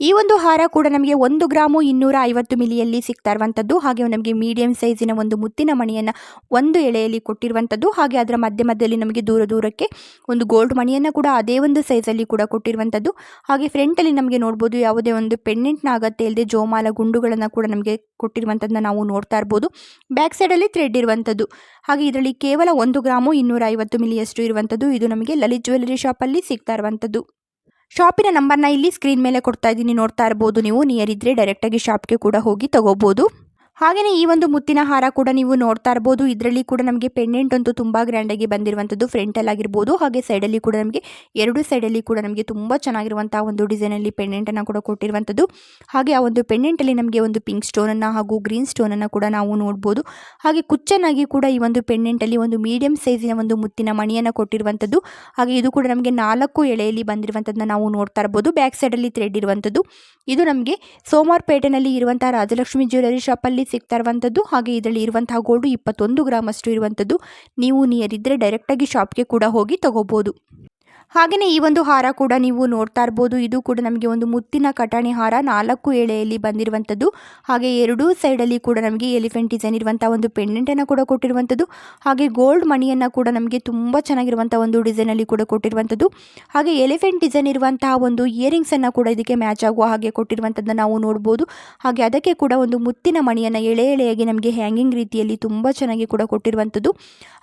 ಈ ಒಂದು ಹಾರ ಕೂಡ ನಮಗೆ ಒಂದು ಗ್ರಾಮು ಇನ್ನೂರ ಐವತ್ತು ಮಿಲಿಯಲ್ಲಿ ಸಿಗ್ತಾ ಇರುವಂಥದ್ದು ಹಾಗೆ ನಮಗೆ ಮೀಡಿಯಂ ಸೈಜಿನ ಒಂದು ಮುತ್ತಿನ ಮಣಿಯನ್ನು ಒಂದು ಎಳೆಯಲ್ಲಿ ಕೊಟ್ಟಿರುವಂಥದ್ದು ಹಾಗೆ ಅದರ ಮಧ್ಯ ಮಧ್ಯದಲ್ಲಿ ನಮಗೆ ದೂರ ದೂರಕ್ಕೆ ಒಂದು ಗೋಲ್ಡ್ ಮಣಿಯನ್ನು ಕೂಡ ಅದೇ ಒಂದು ಸೈಜಲ್ಲಿ ಕೂಡ ಕೊಟ್ಟಿರುವಂಥದ್ದು ಹಾಗೆ ಫ್ರಂಟಲ್ಲಿ ನಮಗೆ ನೋಡ್ಬೋದು ಯಾವುದೇ ಒಂದು ಪೆಂಡೆಂಟ್ನ ಅಗತ್ಯ ಇಲ್ಲದೆ ಜೋಮಾಲ ಗುಂಡುಗಳನ್ನು ಕೂಡ ನಮಗೆ ಕೊಟ್ಟಿರುವಂಥದ್ದನ್ನ ನಾವು ನೋಡ್ತಾ ಇರ್ಬೋದು. ಬ್ಯಾಕ್ ಸೈಡಲ್ಲಿ ಥ್ರೆಡ್ ಇರುವಂಥದ್ದು ಹಾಗೆ ಇದರಲ್ಲಿ ಕೇವಲ ಒಂದು ಗ್ರಾಮು ಇನ್ನೂರ ಐವತ್ತು ಮಿಲಿಯಷ್ಟು ಇರುವಂಥದ್ದು ಇದು ನಮಗೆ ಲಲಿತ್ ಜ್ಯುವೆಲರಿ ಶಾಪಲ್ಲಿ ಸಿಗ್ತಾ ಇರುವಂಥದ್ದು ಶಾಪಿನ ನಂಬರ್ನ ಇಲ್ಲಿ ಸ್ಕ್ರೀನ್ ಮೇಲೆ ಕೊಡ್ತಾ ಇದ್ದೀನಿ. ನೋಡ್ತಾ ಇರ್ಬೋದು ನೀವು. ನಿಯರ್ ಇದ್ದರೆ ಡೈರೆಕ್ಟಾಗಿ ಶಾಪ್ಗೆ ಕೂಡ ಹೋಗಿ ತಗೋಬೋದು. ಹಾಗೆಯೇ ಈ ಒಂದು ಮುತ್ತಿನ ಹಾರ ಕೂಡ ನೀವು ನೋಡ್ತಾ ಇರ್ಬೋದು. ಇದರಲ್ಲಿ ಕೂಡ ನಮಗೆ ಪೆಂಡೆಂಟ್ ಅಂತೂ ತುಂಬ ಗ್ರ್ಯಾಂಡಾಗಿ ಬಂದಿರುವಂಥದ್ದು ಫ್ರಂಟಲ್ಲಿ ಆಗಿರ್ಬೋದು. ಹಾಗೆ ಸೈಡಲ್ಲಿ ಕೂಡ ನಮಗೆ ಎರಡು ಸೈಡಲ್ಲಿ ಕೂಡ ನಮಗೆ ತುಂಬ ಚೆನ್ನಾಗಿರುವಂತಹ ಒಂದು ಡಿಸೈನಲ್ಲಿ ಪೆಂಡೆಂಟನ್ನು ಕೂಡ ಕೊಟ್ಟಿರುವಂಥದ್ದು. ಹಾಗೆ ಆ ಒಂದು ಪೆಂಡೆಂಟಲ್ಲಿ ನಮಗೆ ಒಂದು ಪಿಂಕ್ ಸ್ಟೋನನ್ನು ಹಾಗೂ ಗ್ರೀನ್ ಸ್ಟೋನನ್ನು ಕೂಡ ನಾವು ನೋಡ್ಬೋದು. ಹಾಗೆ ಕುಚ್ಚನಾಗಿ ಕೂಡ ಈ ಒಂದು ಪೆಂಡೆಂಟಲ್ಲಿ ಒಂದು ಮೀಡಿಯಂ ಸೈಜಿನ ಒಂದು ಮುತ್ತಿನ ಮಣಿಯನ್ನು ಕೊಟ್ಟಿರುವಂಥದ್ದು. ಹಾಗೆ ಇದು ಕೂಡ ನಮಗೆ ನಾಲ್ಕು ಎಳೆಯಲ್ಲಿ ಬಂದಿರುವಂಥದ್ದನ್ನ ನಾವು ನೋಡ್ತಾ ಇರ್ಬೋದು. ಬ್ಯಾಕ್ ಸೈಡಲ್ಲಿ ಥ್ರೆಡ್ ಇರುವಂಥದ್ದು. ಇದು ನಮಗೆ ಸೋಮವಾರಪೇಟೆನಲ್ಲಿ ಇರುವಂಥ ರಾಜಲಕ್ಷ್ಮಿ ಜ್ಯುವೆಲರಿ ಶಾಪಲ್ಲಿ ಸಿಗ್ತಾ ಇರುವಂಥದ್ದು ಹಾಗೆ ಇದರಲ್ಲಿ ಇರುವಂತಹ ಗೋಲ್ಡು ಇಪ್ಪತ್ತೊಂದು ಗ್ರಾಮ್ ಅಷ್ಟು ಇರುವಂಥದ್ದು, ನೀವು ನಿಯರ್ ಇದ್ದರೆ ಡೈರೆಕ್ಟಾಗಿ ಶಾಪ್ಗೆ ಕೂಡ ಹೋಗಿ ತಗೋಬೋದು. ಹಾಗೆಯೇ ಈ ಒಂದು ಹಾರ ಕೂಡ ನೀವು ನೋಡ್ತಾ ಇರ್ಬೋದು. ಇದು ಕೂಡ ನಮಗೆ ಒಂದು ಮುತ್ತಿನ ಕಟಾಣಿ ಹಾರ. ನಾಲ್ಕು ಎಳೆಯಲ್ಲಿ ಬಂದಿರುವಂಥದ್ದು. ಹಾಗೆ ಎರಡೂ ಸೈಡಲ್ಲಿ ಕೂಡ ನಮಗೆ ಎಲಿಫೆಂಟ್ ಡಿಸೈನ್ ಇರುವಂಥ ಒಂದು ಪೆಂಡೆಂಟನ್ನು ಕೂಡ ಕೊಟ್ಟಿರುವಂಥದ್ದು. ಹಾಗೆ ಗೋಲ್ಡ್ ಮಣಿಯನ್ನು ಕೂಡ ನಮಗೆ ತುಂಬ ಚೆನ್ನಾಗಿರುವಂಥ ಒಂದು ಡಿಸೈನಲ್ಲಿ ಕೂಡ ಕೊಟ್ಟಿರುವಂಥದ್ದು. ಹಾಗೆ ಎಲಿಫೆಂಟ್ ಡಿಸೈನ್ ಇರುವಂತಹ ಒಂದು ಇಯರಿಂಗ್ಸನ್ನು ಕೂಡ ಇದಕ್ಕೆ ಮ್ಯಾಚ್ ಆಗುವ ಹಾಗೆ ಕೊಟ್ಟಿರುವಂಥದ್ದನ್ನು ನಾವು ನೋಡ್ಬೋದು. ಹಾಗೆ ಅದಕ್ಕೆ ಕೂಡ ಒಂದು ಮುತ್ತಿನ ಮಣಿಯನ್ನು ಎಳೆ ಎಳೆಯಾಗಿ ನಮಗೆ ಹ್ಯಾಂಗಿಂಗ್ ರೀತಿಯಲ್ಲಿ ತುಂಬ ಚೆನ್ನಾಗಿ ಕೂಡ ಕೊಟ್ಟಿರುವಂಥದ್ದು.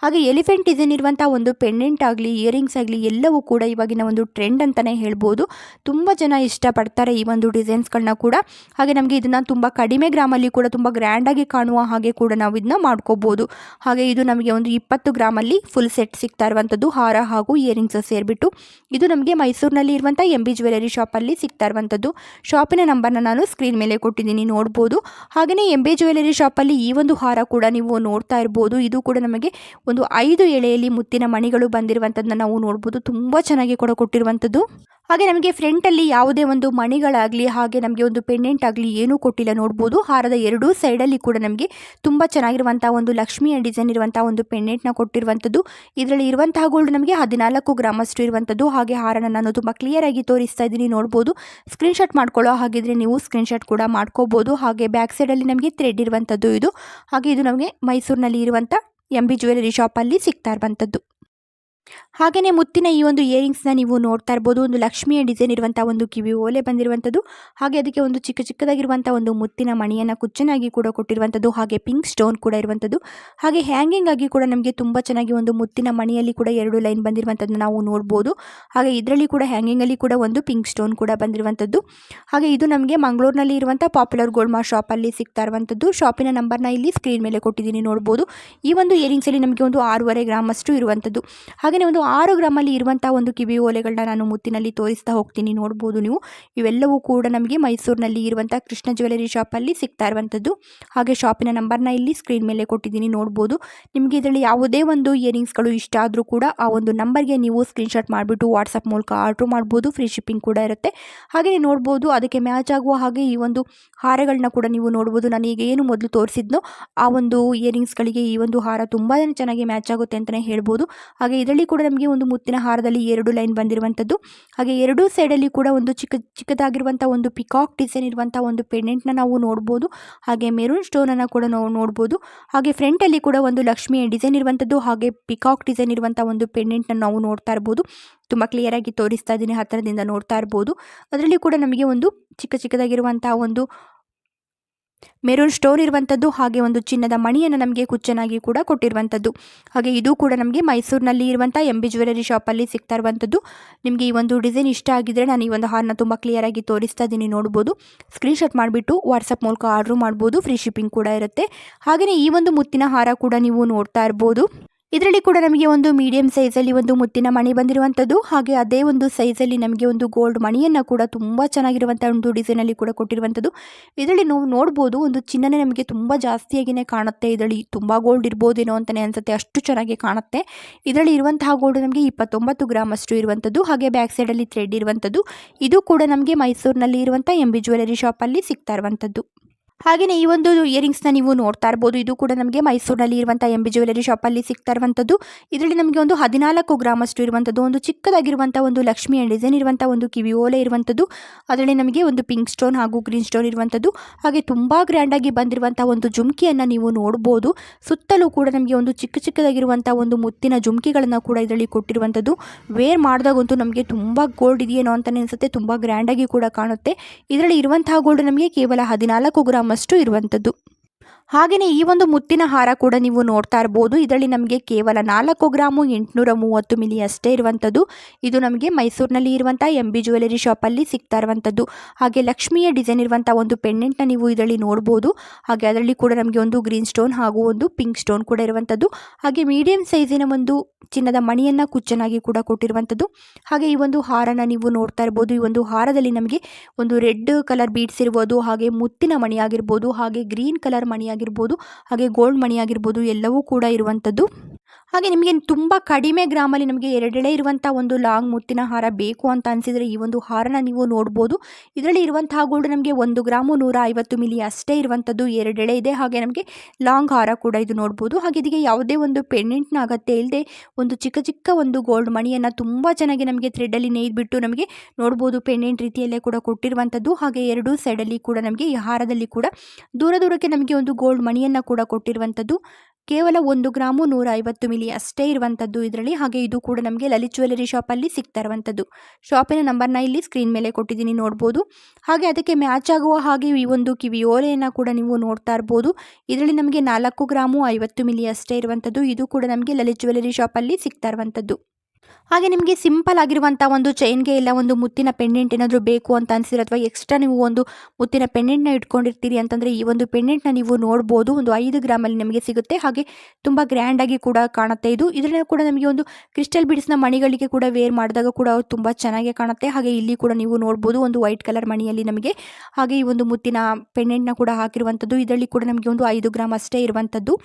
ಹಾಗೆ ಎಲಿಫೆಂಟ್ ಡಿಸೈನ್ ಇರುವಂಥ ಒಂದು ಪೆಂಡೆಂಟ್ ಆಗಲಿ ಇಯರಿಂಗ್ಸ್ ಆಗಲಿ ಎಲ್ಲವೂ ಕೂಡ ಇವಾಗಿನ ಒಂದು ಟ್ರೆಂಡ್ ಅಂತಲೇ ಹೇಳ್ಬೋದು. ತುಂಬ ಜನ ಇಷ್ಟಪಡ್ತಾರೆ ಈ ಒಂದು ಡಿಸೈನ್ಸ್ಗಳನ್ನ ಕೂಡ. ಹಾಗೆ ನಮಗೆ ಇದನ್ನು ತುಂಬ ಕಡಿಮೆ ಗ್ರಾಮಲ್ಲಿ ಕೂಡ ತುಂಬ ಗ್ರ್ಯಾಂಡಾಗಿ ಕಾಣುವ ಹಾಗೆ ಕೂಡ ನಾವು ಇದನ್ನ ಮಾಡ್ಕೋಬೋದು. ಹಾಗೆ ಇದು ನಮಗೆ ಒಂದು ಇಪ್ಪತ್ತು ಗ್ರಾಮಲ್ಲಿ ಫುಲ್ ಸೆಟ್ ಸಿಗ್ತಾ ಇರುವಂಥದ್ದು ಹಾರ ಹಾಗೂ ಇಯರಿಂಗ್ಸ್ ಸೇರಿಬಿಟ್ಟು ಇದು ನಮಗೆ ಮೈಸೂರಿನಲ್ಲಿ ಇರುವಂಥ ಎಂ ಬಿ ಜ್ಯುವೆಲರಿ ಶಾಪಲ್ಲಿ ಸಿಗ್ತಾ ಇರುವಂಥದ್ದು ಶಾಪಿನ ನಂಬರ್ನ ನಾನು ಸ್ಕ್ರೀನ್ ಮೇಲೆ ಕೊಟ್ಟಿದ್ದೀನಿ, ನೋಡ್ಬೋದು. ಹಾಗೆಯೇ ಎಂ ಬಿ ಜ್ಯುವೆಲರಿ ಶಾಪಲ್ಲಿ ಈ ಒಂದು ಹಾರ ಕೂಡ ನೀವು ನೋಡ್ತಾ ಇರ್ಬೋದು. ಇದು ಕೂಡ ನಮಗೆ ಒಂದು ಐದು ಎಳೆಯಲ್ಲಿ ಮುತ್ತಿನ ಮಣಿಗಳು ಬಂದಿರುವಂಥದ್ದನ್ನ ನಾವು ನೋಡ್ಬೋದು. ತುಂಬ ಚೆನ್ನಾಗಿ ಕೂಡ ಕೊಟ್ಟಿರುವಂಥದ್ದು. ಹಾಗೆ ನಮಗೆ ಫ್ರಂಟಲ್ಲಿ ಯಾವುದೇ ಒಂದು ಮಣಿಗಳಾಗಲಿ, ಹಾಗೆ ನಮಗೆ ಒಂದು ಪೆಂಡೆಂಟ್ ಆಗಲಿ ಏನೂ ಕೊಟ್ಟಿಲ್ಲ ನೋಡ್ಬೋದು. ಹಾರದ ಎರಡೂ ಸೈಡಲ್ಲಿ ಕೂಡ ನಮಗೆ ತುಂಬ ಚೆನ್ನಾಗಿರುವಂಥ ಒಂದು ಲಕ್ಷ್ಮಿಯ ಡಿಸೈನ್ ಇರುವಂಥ ಒಂದು ಪೆಂಡೆಂಟ್ನ ಕೊಟ್ಟಿರುವಂಥದ್ದು. ಇದರಲ್ಲಿ ಇರುವಂತಹ ಗೋಲ್ಡ್ ನಮಗೆ ಹದಿನಾಲ್ಕು ಗ್ರಾಮಷ್ಟು ಇರುವಂಥದ್ದು. ಹಾಗೆ ಹಾರನ ನಾನು ತುಂಬ ಕ್ಲಿಯರಾಗಿ ತೋರಿಸ್ತಾ ಇದ್ದೀನಿ ನೋಡ್ಬೋದು. ಸ್ಕ್ರೀನ್ಶಾಟ್ ಮಾಡ್ಕೊಳ್ಳೋ ಹಾಗಿದ್ರೆ ನೀವು ಸ್ಕ್ರೀನ್ಶಾಟ್ ಕೂಡ ಮಾಡ್ಕೋಬೋದು. ಹಾಗೆ ಬ್ಯಾಕ್ ಸೈಡಲ್ಲಿ ನಮಗೆ ಥ್ರೆಡ್ ಇರುವಂಥದ್ದು ಇದು. ಹಾಗೆ ಇದು ನಮಗೆ ಮೈಸೂರಿನಲ್ಲಿ ಇರುವಂಥ ಎಂ ಬಿ ಜ್ಯುವೆಲರಿ ಶಾಪಲ್ಲಿ ಸಿಗ್ತಾ ಇರುವಂಥದ್ದು. ಹಾಗೆಯೇ ಮುತ್ತಿನ ಈ ಒಂದು ಇಯರಿಂಗ್ಸ್ನ ನೀವು ನೋಡ್ತಾ ಇರ್ಬೋದು. ಒಂದು ಲಕ್ಷ್ಮಿಯ ಡಿಸೈನ್ ಇರುವಂಥ ಒಂದು ಕಿವಿ ಓಲೆ ಬಂದಿರುವಂಥದ್ದು. ಹಾಗೆ ಅದಕ್ಕೆ ಒಂದು ಚಿಕ್ಕ ಚಿಕ್ಕದಾಗಿರುವಂಥ ಒಂದು ಮುತ್ತಿನ ಮಣಿಯನ್ನು ಕುಚ್ಚನಾಗಿ ಕೂಡ ಕೊಟ್ಟಿರುವಂಥದ್ದು. ಹಾಗೆ ಪಿಂಕ್ ಸ್ಟೋನ್ ಕೂಡ ಇರುವಂಥದ್ದು. ಹಾಗೆ ಹ್ಯಾಂಗಿಂಗ್ ಆಗಿ ಕೂಡ ನಮಗೆ ತುಂಬ ಚೆನ್ನಾಗಿ ಒಂದು ಮುತ್ತಿನ ಮಣಿಯಲ್ಲಿ ಕೂಡ ಎರಡು ಲೈನ್ ಬಂದಿರುವಂಥದ್ದು ನಾವು ನೋಡ್ಬೋದು. ಹಾಗೆ ಇದರಲ್ಲಿ ಕೂಡ ಹ್ಯಾಂಗಿಂಗಲ್ಲಿ ಕೂಡ ಒಂದು ಪಿಂಕ್ ಸ್ಟೋನ್ ಕೂಡ ಬಂದಿರುವಂಥದ್ದು. ಹಾಗೆ ಇದು ನಮಗೆ ಮಂಗಳೂರಿನಲ್ಲಿ ಇರುವಂಥ ಪಾಪ್ಯುಲರ್ ಗೋಲ್ಡ್ ಮಾ ಶಾಪಲ್ಲಿ ಸಿಗ್ತಾ ಇರುವಂಥದ್ದು. ಶಾಪಿನ ನಂಬರ್ನ ಇಲ್ಲಿ ಸ್ಕ್ರೀನ್ ಮೇಲೆ ಕೊಟ್ಟಿದ್ದೀನಿ ನೋಡ್ಬೋದು. ಈ ಒಂದು ಇಯರಿಂಗ್ಸಲ್ಲಿ ನಮಗೆ ಒಂದು ಆರೂವರೆ ಗ್ರಾಮ್ ಅಷ್ಟು ಇರುವಂಥದ್ದು ಹಾಗೆಯೇ ಒಂದು ಆರು ಗ್ರಾಮಲ್ಲಿ ಇರುವಂಥ ಒಂದು ಕಿವಿ ಓಲೆಗಳನ್ನ ನಾನು ಮುತ್ತಿನಲ್ಲಿ ತೋರಿಸ್ತಾ ಹೋಗ್ತೀನಿ. ನೋಡ್ಬೋದು ನೀವು. ಇವೆಲ್ಲವೂ ಕೂಡ ನಮಗೆ ಮೈಸೂರಿನಲ್ಲಿ ಇರುವಂಥ ಕೃಷ್ಣ ಜ್ಯುವೆಲರಿ ಶಾಪಲ್ಲಿ ಸಿಗ್ತಾ ಇರುವಂಥದ್ದು ಹಾಗೆ ಶಾಪಿನ ನಂಬರ್ನ ಇಲ್ಲಿ ಸ್ಕ್ರೀನ್ ಮೇಲೆ ಕೊಟ್ಟಿದ್ದೀನಿ. ನೋಡ್ಬೋದು. ನಿಮಗೆ ಇದರಲ್ಲಿ ಯಾವುದೇ ಒಂದು ಇಯರಿಂಗ್ಸ್ಗಳು ಇಷ್ಟ ಆದರೂ ಕೂಡ ಆ ಒಂದು ನಂಬರ್ಗೆ ನೀವು ಸ್ಕ್ರೀನ್ಶಾಟ್ ಮಾಡಿಬಿಟ್ಟು ವಾಟ್ಸಪ್ ಮೂಲಕ ಆರ್ಡ್ರ್ ಮಾಡ್ಬೋದು. ಫ್ರೀ ಶಿಪ್ಪಿಂಗ್ ಕೂಡ ಇರುತ್ತೆ. ಹಾಗೆ ನೋಡ್ಬೋದು. ಅದಕ್ಕೆ ಮ್ಯಾಚ್ ಆಗುವ ಹಾಗೆ ಈ ಒಂದು ಹಾರಗಳನ್ನ ಕೂಡ ನೀವು ನೋಡ್ಬೋದು. ನಾನು ಈಗ ಏನು ಮೊದಲು ತೋರಿಸಿದ್ನೋ ಆ ಒಂದು ಇಯರಿಂಗ್ಸ್ಗಳಿಗೆ ಈ ಒಂದು ಹಾರ ತುಂಬಾ ಚೆನ್ನಾಗಿ ಮ್ಯಾಚ್ ಆಗುತ್ತೆ ಅಂತಲೇ ಹೇಳ್ಬೋದು. ಹಾಗೆ ಇದರಲ್ಲಿ ಕೂಡ ನಮಗೆ ಒಂದು ಮುತ್ತಿನ ಹಾರದಲ್ಲಿ ಎರಡು ಲೈನ್ ಬಂದಿರುವಂಥದ್ದು. ಹಾಗೆ ಎರಡೂ ಸೈಡಲ್ಲಿ ಕೂಡ ಒಂದು ಚಿಕ್ಕ, ಚಿಕ್ಕದಾಗಿರುವಂಥ ಒಂದು ಪಿಕಾಕ್ ಡಿಸೈನ್ ಇರುವಂಥ ಒಂದು ಪೆಂಡೆಂಟ್ನ ನಾವು ನೋಡ್ಬೋದು. ಹಾಗೆ ಮೆರೂನ್ ಸ್ಟೋನನ್ನು ಕೂಡ ನಾವು ನೋಡ್ಬೋದು. ಹಾಗೆ ಫ್ರಂಟಲ್ಲಿ ಕೂಡ ಒಂದು ಲಕ್ಷ್ಮಿಯ ಡಿಸೈನ್ ಇರುವಂಥದ್ದು, ಹಾಗೆ ಪಿಕಾಕ್ ಡಿಸೈನ್ ಇರುವಂಥ ಒಂದು ಪೆಂಡೆಂಟ್ನ ನಾವು ನೋಡ್ತಾ ಇರ್ಬೋದು. ತುಂಬ ಕ್ಲಿಯರಾಗಿ ತೋರಿಸ್ತಾ ಇದ್ದೀನಿ, ಹತ್ತಿರದಿಂದ ನೋಡ್ತಾ ಇರ್ಬೋದು. ಅದರಲ್ಲಿ ಕೂಡ ನಮಗೆ ಒಂದು ಚಿಕ್ಕ, ಚಿಕ್ಕದಾಗಿರುವಂಥ ಒಂದು ಮೆರೂನ್ ಸ್ಟೋನ್ ಇರುವಂಥದ್ದು ಹಾಗೆ ಒಂದು ಚಿನ್ನದ ಮಣಿಯನ್ನು ನಮಗೆ ಕುಚ್ಚನಾಗಿ ಕೂಡ ಕೊಟ್ಟಿರುವಂಥದ್ದು ಹಾಗೆ ಇದು ಕೂಡ ನಮಗೆ ಮೈಸೂರಿನಲ್ಲಿ ಇರುವಂಥ ಎಂ ಬಿ ಜ್ಯುವೆಲರಿ ಶಾಪಲ್ಲಿ ಸಿಗ್ತಾ ಇರುವಂಥದ್ದು ನಿಮಗೆ ಈ ಒಂದು ಡಿಸೈನ್ ಇಷ್ಟ ಆಗಿದ್ದರೆ ನಾನು ಈ ಒಂದು ಹಾರನ್ನ ತುಂಬ ಕ್ಲಿಯರಾಗಿ ತೋರಿಸ್ತಾ ಇದ್ದೀನಿ ನೋಡ್ಬೋದು. ಸ್ಕ್ರೀನ್ಶಾಟ್ ಮಾಡಿಬಿಟ್ಟು ವಾಟ್ಸಪ್ ಮೂಲಕ ಆರ್ಡ್ರು ಮಾಡ್ಬೋದು ಫ್ರೀ ಶಿಪ್ಪಿಂಗ್ ಕೂಡ ಇರುತ್ತೆ. ಹಾಗೆಯೇ ಈ ಒಂದು ಮುತ್ತಿನ ಹಾರ ಕೂಡ ನೀವು ನೋಡ್ತಾ ಇರ್ಬೋದು. ಇದರಲ್ಲಿ ಕೂಡ ನಮಗೆ ಒಂದು ಮೀಡಿಯಂ ಸೈಜಲ್ಲಿ ಒಂದು ಮುತ್ತಿನ ಮಣಿ ಬಂದಿರುವಂಥದ್ದು ಹಾಗೆ ಅದೇ ಒಂದು ಸೈಜಲ್ಲಿ ನಮಗೆ ಒಂದು ಗೋಲ್ಡ್ ಮಣಿಯನ್ನು ಕೂಡ ತುಂಬ ಚೆನ್ನಾಗಿರುವಂಥ ಒಂದು ಡಿಸೈನಲ್ಲಿ ಕೂಡ ಕೊಟ್ಟಿರುವಂಥದ್ದು ಇದರಲ್ಲಿ ನಾವು ನೋಡ್ಬೋದು, ಒಂದು ಚಿನ್ನನೇ ನಮಗೆ ತುಂಬ ಜಾಸ್ತಿಯಾಗಿಯೇ ಕಾಣುತ್ತೆ. ಇದರಲ್ಲಿ ತುಂಬ ಗೋಲ್ಡ್ ಇರ್ಬೋದೇನೋ ಅಂತಲೇ ಅನಿಸುತ್ತೆ, ಅಷ್ಟು ಚೆನ್ನಾಗಿ ಕಾಣುತ್ತೆ. ಇದರಲ್ಲಿ ಇರುವಂತಹ ಗೋಲ್ಡ್ ನಮಗೆ ಇಪ್ಪತ್ತೊಂಬತ್ತು ಗ್ರಾಮ್ ಅಷ್ಟು ಇರುವಂಥದ್ದು ಹಾಗೆ ಬ್ಯಾಕ್ ಸೈಡಲ್ಲಿ ಥ್ರೆಡ್ ಇರುವಂಥದ್ದು ಇದು ಕೂಡ ನಮಗೆ ಮೈಸೂರಿನಲ್ಲಿ ಇರುವಂಥ ಎಂ ಬಿ ಜ್ಯುವೆಲರಿ ಶಾಪಲ್ಲಿ ಸಿಗ್ತಾ ಇರುವಂಥದ್ದು ಹಾಗೆಯೇ ಈ ಒಂದು ಇಯರಿಂಗ್ಸ್ನ ನೀವು ನೋಡ್ತಾ ಇರ್ಬೋದು. ಇದು ಕೂಡ ನಮಗೆ ಮೈಸೂರಿನಲ್ಲಿ ಇರುವಂಥ ಎಂ ಬಿ ಜ್ಯುವೆಲರಿ ಶಾಪಲ್ಲಿ ಸಿಗ್ತಾ ಇರುವಂಥದ್ದು ಇದರಲ್ಲಿ ನಮಗೆ ಒಂದು ಹದಿನಾಲ್ಕು ಗ್ರಾಮ್ ಅಷ್ಟು ಇರುವಂಥದ್ದು ಒಂದು ಚಿಕ್ಕದಾಗಿರುವಂಥ ಒಂದು ಲಕ್ಷ್ಮಿ ಆ್ಯಂಡ್ ಡಿಸೈನ್ ಇರುವಂಥ ಒಂದು ಕಿವಿ ಓಲೆ ಇರುವಂಥದ್ದು ಅದರಲ್ಲಿ ನಮಗೆ ಒಂದು ಪಿಂಕ್ ಸ್ಟೋನ್ ಹಾಗೂ ಗ್ರೀನ್ ಸ್ಟೋನ್ ಇರುವಂಥದ್ದು ಹಾಗೆ ತುಂಬ ಗ್ರ್ಯಾಂಡಾಗಿ ಬಂದಿರುವಂಥ ಒಂದು ಜುಮ್ಕಿಯನ್ನು ನೀವು ನೋಡ್ಬೋದು. ಸುತ್ತಲೂ ಕೂಡ ನಮಗೆ ಒಂದು ಚಿಕ್ಕ ಚಿಕ್ಕದಾಗಿರುವಂಥ ಒಂದು ಮುತ್ತಿನ ಜುಮ್ಕಿಗಳನ್ನು ಕೂಡ ಇದರಲ್ಲಿ ಕೊಟ್ಟಿರುವಂಥದ್ದು ವೇರ್ ಮಾಡಿದಾಗಂತೂ ನಮಗೆ ತುಂಬ ಗೋಲ್ಡ್ ಇದೆಯೇನೋ ಅಂತಲೇ ಅನಿಸುತ್ತೆ ತುಂಬ ಗ್ರ್ಯಾಂಡಾಗಿ ಕೂಡ ಕಾಣುತ್ತೆ. ಇದರಲ್ಲಿ ಇರುವಂತಹ ಗೋಲ್ಡ್ ನಮಗೆ ಕೇವಲ ಹದಿನಾಲ್ಕು ಗ್ರಾಮ್ ಅಷ್ಟು ಇರುವಂಥದ್ದು. ಹಾಗೆಯೇ ಈ ಒಂದು ಮುತ್ತಿನ ಹಾರ ಕೂಡ ನೀವು ನೋಡ್ತಾ ಇರ್ಬೋದು. ಇದರಲ್ಲಿ ನಮಗೆ ಕೇವಲ ನಾಲ್ಕು ಗ್ರಾಮು ಎಂಟುನೂರ ಮೂವತ್ತು ಮಿಲಿ ಅಷ್ಟೇ ಇರುವಂಥದ್ದು. ಇದು ನಮಗೆ ಮೈಸೂರಿನಲ್ಲಿ ಇರುವಂಥ ಎಂ ಬಿ ಜ್ಯುವೆಲರಿ ಶಾಪಲ್ಲಿ ಸಿಗ್ತಾ ಇರುವಂಥದ್ದು. ಹಾಗೆ ಲಕ್ಷ್ಮಿಯ ಡಿಸೈನ್ ಇರುವಂಥ ಒಂದು ಪೆಂಡೆಂಟ್ನ ನೀವು ಇದರಲ್ಲಿ ನೋಡ್ಬೋದು. ಹಾಗೆ ಅದರಲ್ಲಿ ಕೂಡ ನಮಗೆ ಒಂದು ಗ್ರೀನ್ ಸ್ಟೋನ್ ಹಾಗೂ ಒಂದು ಪಿಂಕ್ ಸ್ಟೋನ್ ಕೂಡ ಇರುವಂಥದ್ದು. ಹಾಗೆ ಮೀಡಿಯಂ ಸೈಜಿನ ಒಂದು ಚಿನ್ನದ ಮಣಿಯನ್ನು ಕುಚ್ಚನಾಗಿ ಕೂಡ ಕೊಟ್ಟಿರುವಂಥದ್ದು. ಹಾಗೆ ಈ ಒಂದು ಹಾರನ ನೀವು ನೋಡ್ತಾ ಇರ್ಬೋದು. ಈ ಒಂದು ಹಾರದಲ್ಲಿ ನಮಗೆ ಒಂದು ರೆಡ್ ಕಲರ್ ಬೀಡ್ಸ್ ಇರ್ಬೋದು. ಹಾಗೆ ಮುತ್ತಿನ ಮಣಿ ಆಗಿರ್ಬೋದು. ಹಾಗೆ ಗ್ರೀನ್ ಕಲರ್ ಮಣಿ ಆಗಿರ್ಬೋದು ಹಾಗೆ ಗೋಲ್ಡ್ ಮಣಿ ಆಗಿರ್ಬೋದು ಎಲ್ಲವೂ ಕೂಡ ಇರುವಂಥದ್ದು ಹಾಗೆ ನಿಮಗೆ ತುಂಬ ಕಡಿಮೆ ಗ್ರಾಮಲ್ಲಿ ನಮಗೆ ಎರಡೆಳೆ ಇರುವಂಥ ಒಂದು ಲಾಂಗ್ ಮುತ್ತಿನ ಹಾರ ಬೇಕು ಅಂತ ಅನಿಸಿದರೆ ಈ ಒಂದು ಹಾರನ ನೀವು ನೋಡ್ಬೋದು. ಇದರಲ್ಲಿ ಇರುವಂತಹ ಗೋಲ್ಡ್ ನಮಗೆ ಒಂದು ಗ್ರಾಮು ನೂರ ಐವತ್ತು ಮಿಲಿ ಅಷ್ಟೇ ಇರುವಂಥದ್ದು ಎರಡೆಳೆ ಇದೆ. ಹಾಗೆ ನಮಗೆ ಲಾಂಗ್ ಹಾರ ಕೂಡ ಇದು ನೋಡ್ಬೋದು. ಹಾಗೆ ಇದಕ್ಕೆ ಯಾವುದೇ ಒಂದು ಪೆಂಡೆಂಟ್ನ ಅಗತ್ಯ ಇಲ್ಲದೆ ಒಂದು ಚಿಕ್ಕ ಚಿಕ್ಕ ಒಂದು ಗೋಲ್ಡ್ ಮಣಿಯನ್ನು ತುಂಬ ಚೆನ್ನಾಗಿ ನಮಗೆ ಥ್ರೆಡಲ್ಲಿ ನೇಯ್ದುಬಿಟ್ಟು ನಮಗೆ ನೋಡ್ಬೋದು ಪೆಂಡೆಂಟ್ ರೀತಿಯಲ್ಲೇ ಕೂಡ ಕೊಟ್ಟಿರುವಂಥದ್ದು ಹಾಗೆ ಎರಡೂ ಸೈಡಲ್ಲಿ ಕೂಡ ನಮಗೆ ಈ ಹಾರದಲ್ಲಿ ಕೂಡ ದೂರ ದೂರಕ್ಕೆ ನಮಗೆ ಒಂದು ಗೋಲ್ಡ್ ಮಣಿಯನ್ನು ಕೂಡ ಕೊಟ್ಟಿರುವಂಥದ್ದು ಕೇವಲ ಒಂದು ಗ್ರಾಮು ನೂರ ಐವತ್ತು ಮಿಲಿ ಅಷ್ಟೇ ಇರುವಂಥದ್ದು. ಇದರಲ್ಲಿ ಹಾಗೆ ಇದು ಕೂಡ ನಮಗೆ ಲಲಿತ್ ಜ್ಯುವೆಲರಿ ಶಾಪಲ್ಲಿ ಸಿಗ್ತಾ ಇರುವಂಥದ್ದು. ಶಾಪಿನ ನಂಬರ್ನ ಇಲ್ಲಿ ಸ್ಕ್ರೀನ್ ಮೇಲೆ ಕೊಟ್ಟಿದ್ದೀನಿ, ನೋಡ್ಬೋದು. ಹಾಗೆ ಅದಕ್ಕೆ ಮ್ಯಾಚ್ ಆಗುವ ಹಾಗೆ ಈ ಒಂದು ಕಿವಿ ಓಲೆಯನ್ನು ಕೂಡ ನೀವು ನೋಡ್ತಾ ಇರ್ಬೋದು. ಇದರಲ್ಲಿ ನಮಗೆ ನಾಲ್ಕು ಗ್ರಾಮು ಐವತ್ತು ಮಿಲಿ ಅಷ್ಟೇ ಇರುವಂಥದ್ದು. ಇದು ಕೂಡ ನಮಗೆ ಲಲಿತ್ ಜ್ಯುವೆಲರಿ ಶಾಪಲ್ಲಿ ಸಿಗ್ತಾ ಇರುವಂಥದ್ದು. ಹಾಗೆ ನಿಮಗೆ ಸಿಂಪಲ್ ಆಗಿರುವಂಥ ಒಂದು ಚೈನ್ಗೆ ಇಲ್ಲ ಒಂದು ಮುತ್ತಿನ ಪೆಂಡೆಂಟ್ ಏನಾದರೂ ಬೇಕು ಅಂತ ಅನಿಸಿದ್ರೆ ಅಥವಾ ಎಕ್ಸ್ಟ್ರಾ ನೀವು ಒಂದು ಮುತ್ತಿನ ಪೆಂಡೆಂಟ್ನ ಇಟ್ಕೊಂಡಿರ್ತೀರಿ ಅಂತಂದರೆ ಈ ಒಂದು ಪೆಂಡೆಂಟ್ನ ನೀವು ನೋಡ್ಬೋದು. ಒಂದು ಐದು ಗ್ರಾಮಲ್ಲಿ ನಿಮಗೆ ಸಿಗುತ್ತೆ. ಹಾಗೆ ತುಂಬ ಗ್ರ್ಯಾಂಡಾಗಿ ಕೂಡ ಕಾಣುತ್ತೆ ಇದು. ಇದರಲ್ಲಿ ಕೂಡ ನಮಗೆ ಒಂದು ಕ್ರಿಸ್ಟಲ್ ಬಿಡ್ಸ್ನ ಮಣಿಗಳಿಗೆ ಕೂಡ ವೇರ್ ಮಾಡಿದಾಗ ಕೂಡ ತುಂಬ ಚೆನ್ನಾಗಿ ಕಾಣುತ್ತೆ. ಹಾಗೆ ಇಲ್ಲಿ ಕೂಡ ನೀವು ನೋಡ್ಬೋದು ಒಂದು ವೈಟ್ ಕಲರ್ ಮಣಿಯಲ್ಲಿ ನಮಗೆ. ಹಾಗೆ ಈ ಒಂದು ಮುತ್ತಿನ ಪೆಂಡೆಂಟ್ನ ಕೂಡ ಹಾಕಿರುವಂಥದ್ದು. ಇದರಲ್ಲಿ ಕೂಡ ನಮಗೆ ಒಂದು ಐದು ಗ್ರಾಮ್ ಅಷ್ಟೇ ಇರುವಂಥದ್ದು.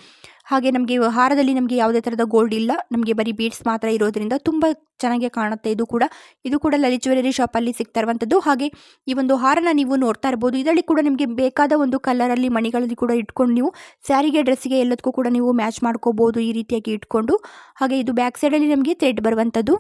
ಹಾಗೆ ನಮಗೆ ಹಾರದಲ್ಲಿ ನಮಗೆ ಯಾವುದೇ ಥರದ ಗೋಲ್ಡ್ ಇಲ್ಲ. ನಮಗೆ ಬರೀ ಬೀಡ್ಸ್ ಮಾತ್ರ ಇರೋದ್ರಿಂದ ತುಂಬ ಚೆನ್ನಾಗಿ ಕಾಣುತ್ತೆ ಇದು ಕೂಡ. ಇದು ಕೂಡ ಲಲಿತ್ ಜ್ಯುವೆಲರಿ ಶಾಪಲ್ಲಿ ಸಿಗ್ತಾ ಇರುವಂಥದ್ದು ಹಾಗೆ ಈ ಒಂದು ಹಾರನ ನೀವು ನೋಡ್ತಾ ಇರ್ಬೋದು. ಇದರಲ್ಲಿ ಕೂಡ ನಿಮಗೆ ಬೇಕಾದ ಒಂದು ಕಲರಲ್ಲಿ ಮಣಿಗಳಲ್ಲಿ ಕೂಡ ಇಟ್ಕೊಂಡು ನೀವು ಸ್ಯಾರಿಗೆ ಡ್ರೆಸ್ಸಿಗೆ ಎಲ್ಲದಕ್ಕೂ ಕೂಡ ನೀವು ಮ್ಯಾಚ್ ಮಾಡ್ಕೋಬೋದು ಈ ರೀತಿಯಾಗಿ ಇಟ್ಕೊಂಡು. ಹಾಗೆ ಇದು ಬ್ಯಾಕ್ ಸೈಡಲ್ಲಿ ನಮಗೆ ಥ್ರೆಡ್ ಬರುವಂಥದ್ದು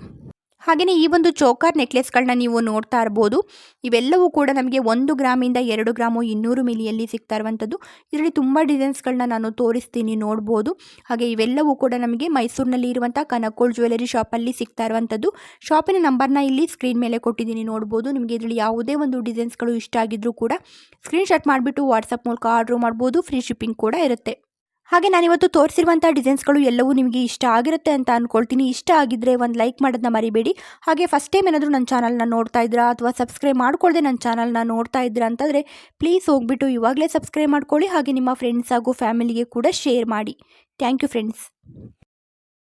ಹಾಗೆಯೇ ಈ ಒಂದು ಚೋಕಾರ್ ನೆಕ್ಲೆಸ್ಗಳನ್ನ ನೀವು ನೋಡ್ತಾ ಇರ್ಬೋದು. ಇವೆಲ್ಲವೂ ಕೂಡ ನಮಗೆ ಒಂದು ಗ್ರಾಮಿಂದ ಎರಡು ಗ್ರಾಮು ಇನ್ನೂರು ಮಿಲಿಯಲ್ಲಿ ಸಿಗ್ತಾ ಇರುವಂಥದ್ದು. ಇದರಲ್ಲಿ ತುಂಬ ಡಿಸೈನ್ಸ್ಗಳನ್ನ ನಾನು ತೋರಿಸ್ತೀನಿ ನೋಡ್ಬೋದು. ಹಾಗೆ ಇವೆಲ್ಲವೂ ಕೂಡ ನಮಗೆ ಮೈಸೂರಿನಲ್ಲಿ ಇರುವಂಥ ಕನಕೋಳ್ ಜ್ಯುವೆಲರಿ ಶಾಪಲ್ಲಿ ಸಿಗ್ತಾ ಇರುವಂಥದ್ದು. ಶಾಪಿನ ನಂಬರ್ನ ಇಲ್ಲಿ ಸ್ಕ್ರೀನ್ ಮೇಲೆ ಕೊಟ್ಟಿದ್ದೀನಿ ನೋಡ್ಬೋದು. ನಿಮಗೆ ಇದರಲ್ಲಿ ಯಾವುದೇ ಒಂದು ಡಿಸೈನ್ಸ್ಗಳು ಇಷ್ಟ ಆಗಿದ್ರೂ ಕೂಡ ಸ್ಕ್ರೀನ್ಶಾಟ್ ಮಾಡಿಬಿಟ್ಟು ವಾಟ್ಸಪ್ ಮೂಲಕ ಆರ್ಡ್ರ್ ಮಾಡ್ಬೋದು. ಫ್ರೀ ಶಿಪ್ಪಿಂಗ್ ಕೂಡ ಇರುತ್ತೆ. ಹಾಗೆ ನಾನಿವತ್ತು ತೋರಿಸಿರುವಂಥ ಡಿಸೈನ್ಸ್ಗಳು ಎಲ್ಲವೂ ನಿಮಗೆ ಇಷ್ಟ ಆಗಿರುತ್ತೆ ಅಂತ ಅಂದ್ಕೊಳ್ತೀನಿ ಇಷ್ಟ ಆಗಿದ್ದರೆ ಒಂದು ಲೈಕ್ ಮಾಡೋದನ್ನ ಮರಿಬೇಡಿ. ಹಾಗೆ ಫಸ್ಟ್ ಟೈಮ್ ಏನಾದರೂ ನನ್ನ ಚಾನಲ್ನ ನೋಡ್ತಾ ಇದ್ದೀರಾ ಅಥವಾ ಸಬ್ಸ್ಕ್ರೈಬ್ ಮಾಡ್ಕೊಳ್ಳದೆ ನನ್ನ ಚಾನಲ್ನ ನೋಡ್ತಾ ಇದ್ದೀರಾ ಅಂತಂದರೆ ಪ್ಲೀಸ್ ಹೋಗ್ಬಿಟ್ಟು ಇವಾಗಲೇ ಸಬ್ಸ್ಕ್ರೈಬ್ ಮಾಡ್ಕೊಳ್ಳಿ. ಹಾಗೆ ನಿಮ್ಮ ಫ್ರೆಂಡ್ಸ್ ಹಾಗೂ ಫ್ಯಾಮಿಲಿಗೆ ಕೂಡ ಶೇರ್ ಮಾಡಿ. Thank you friends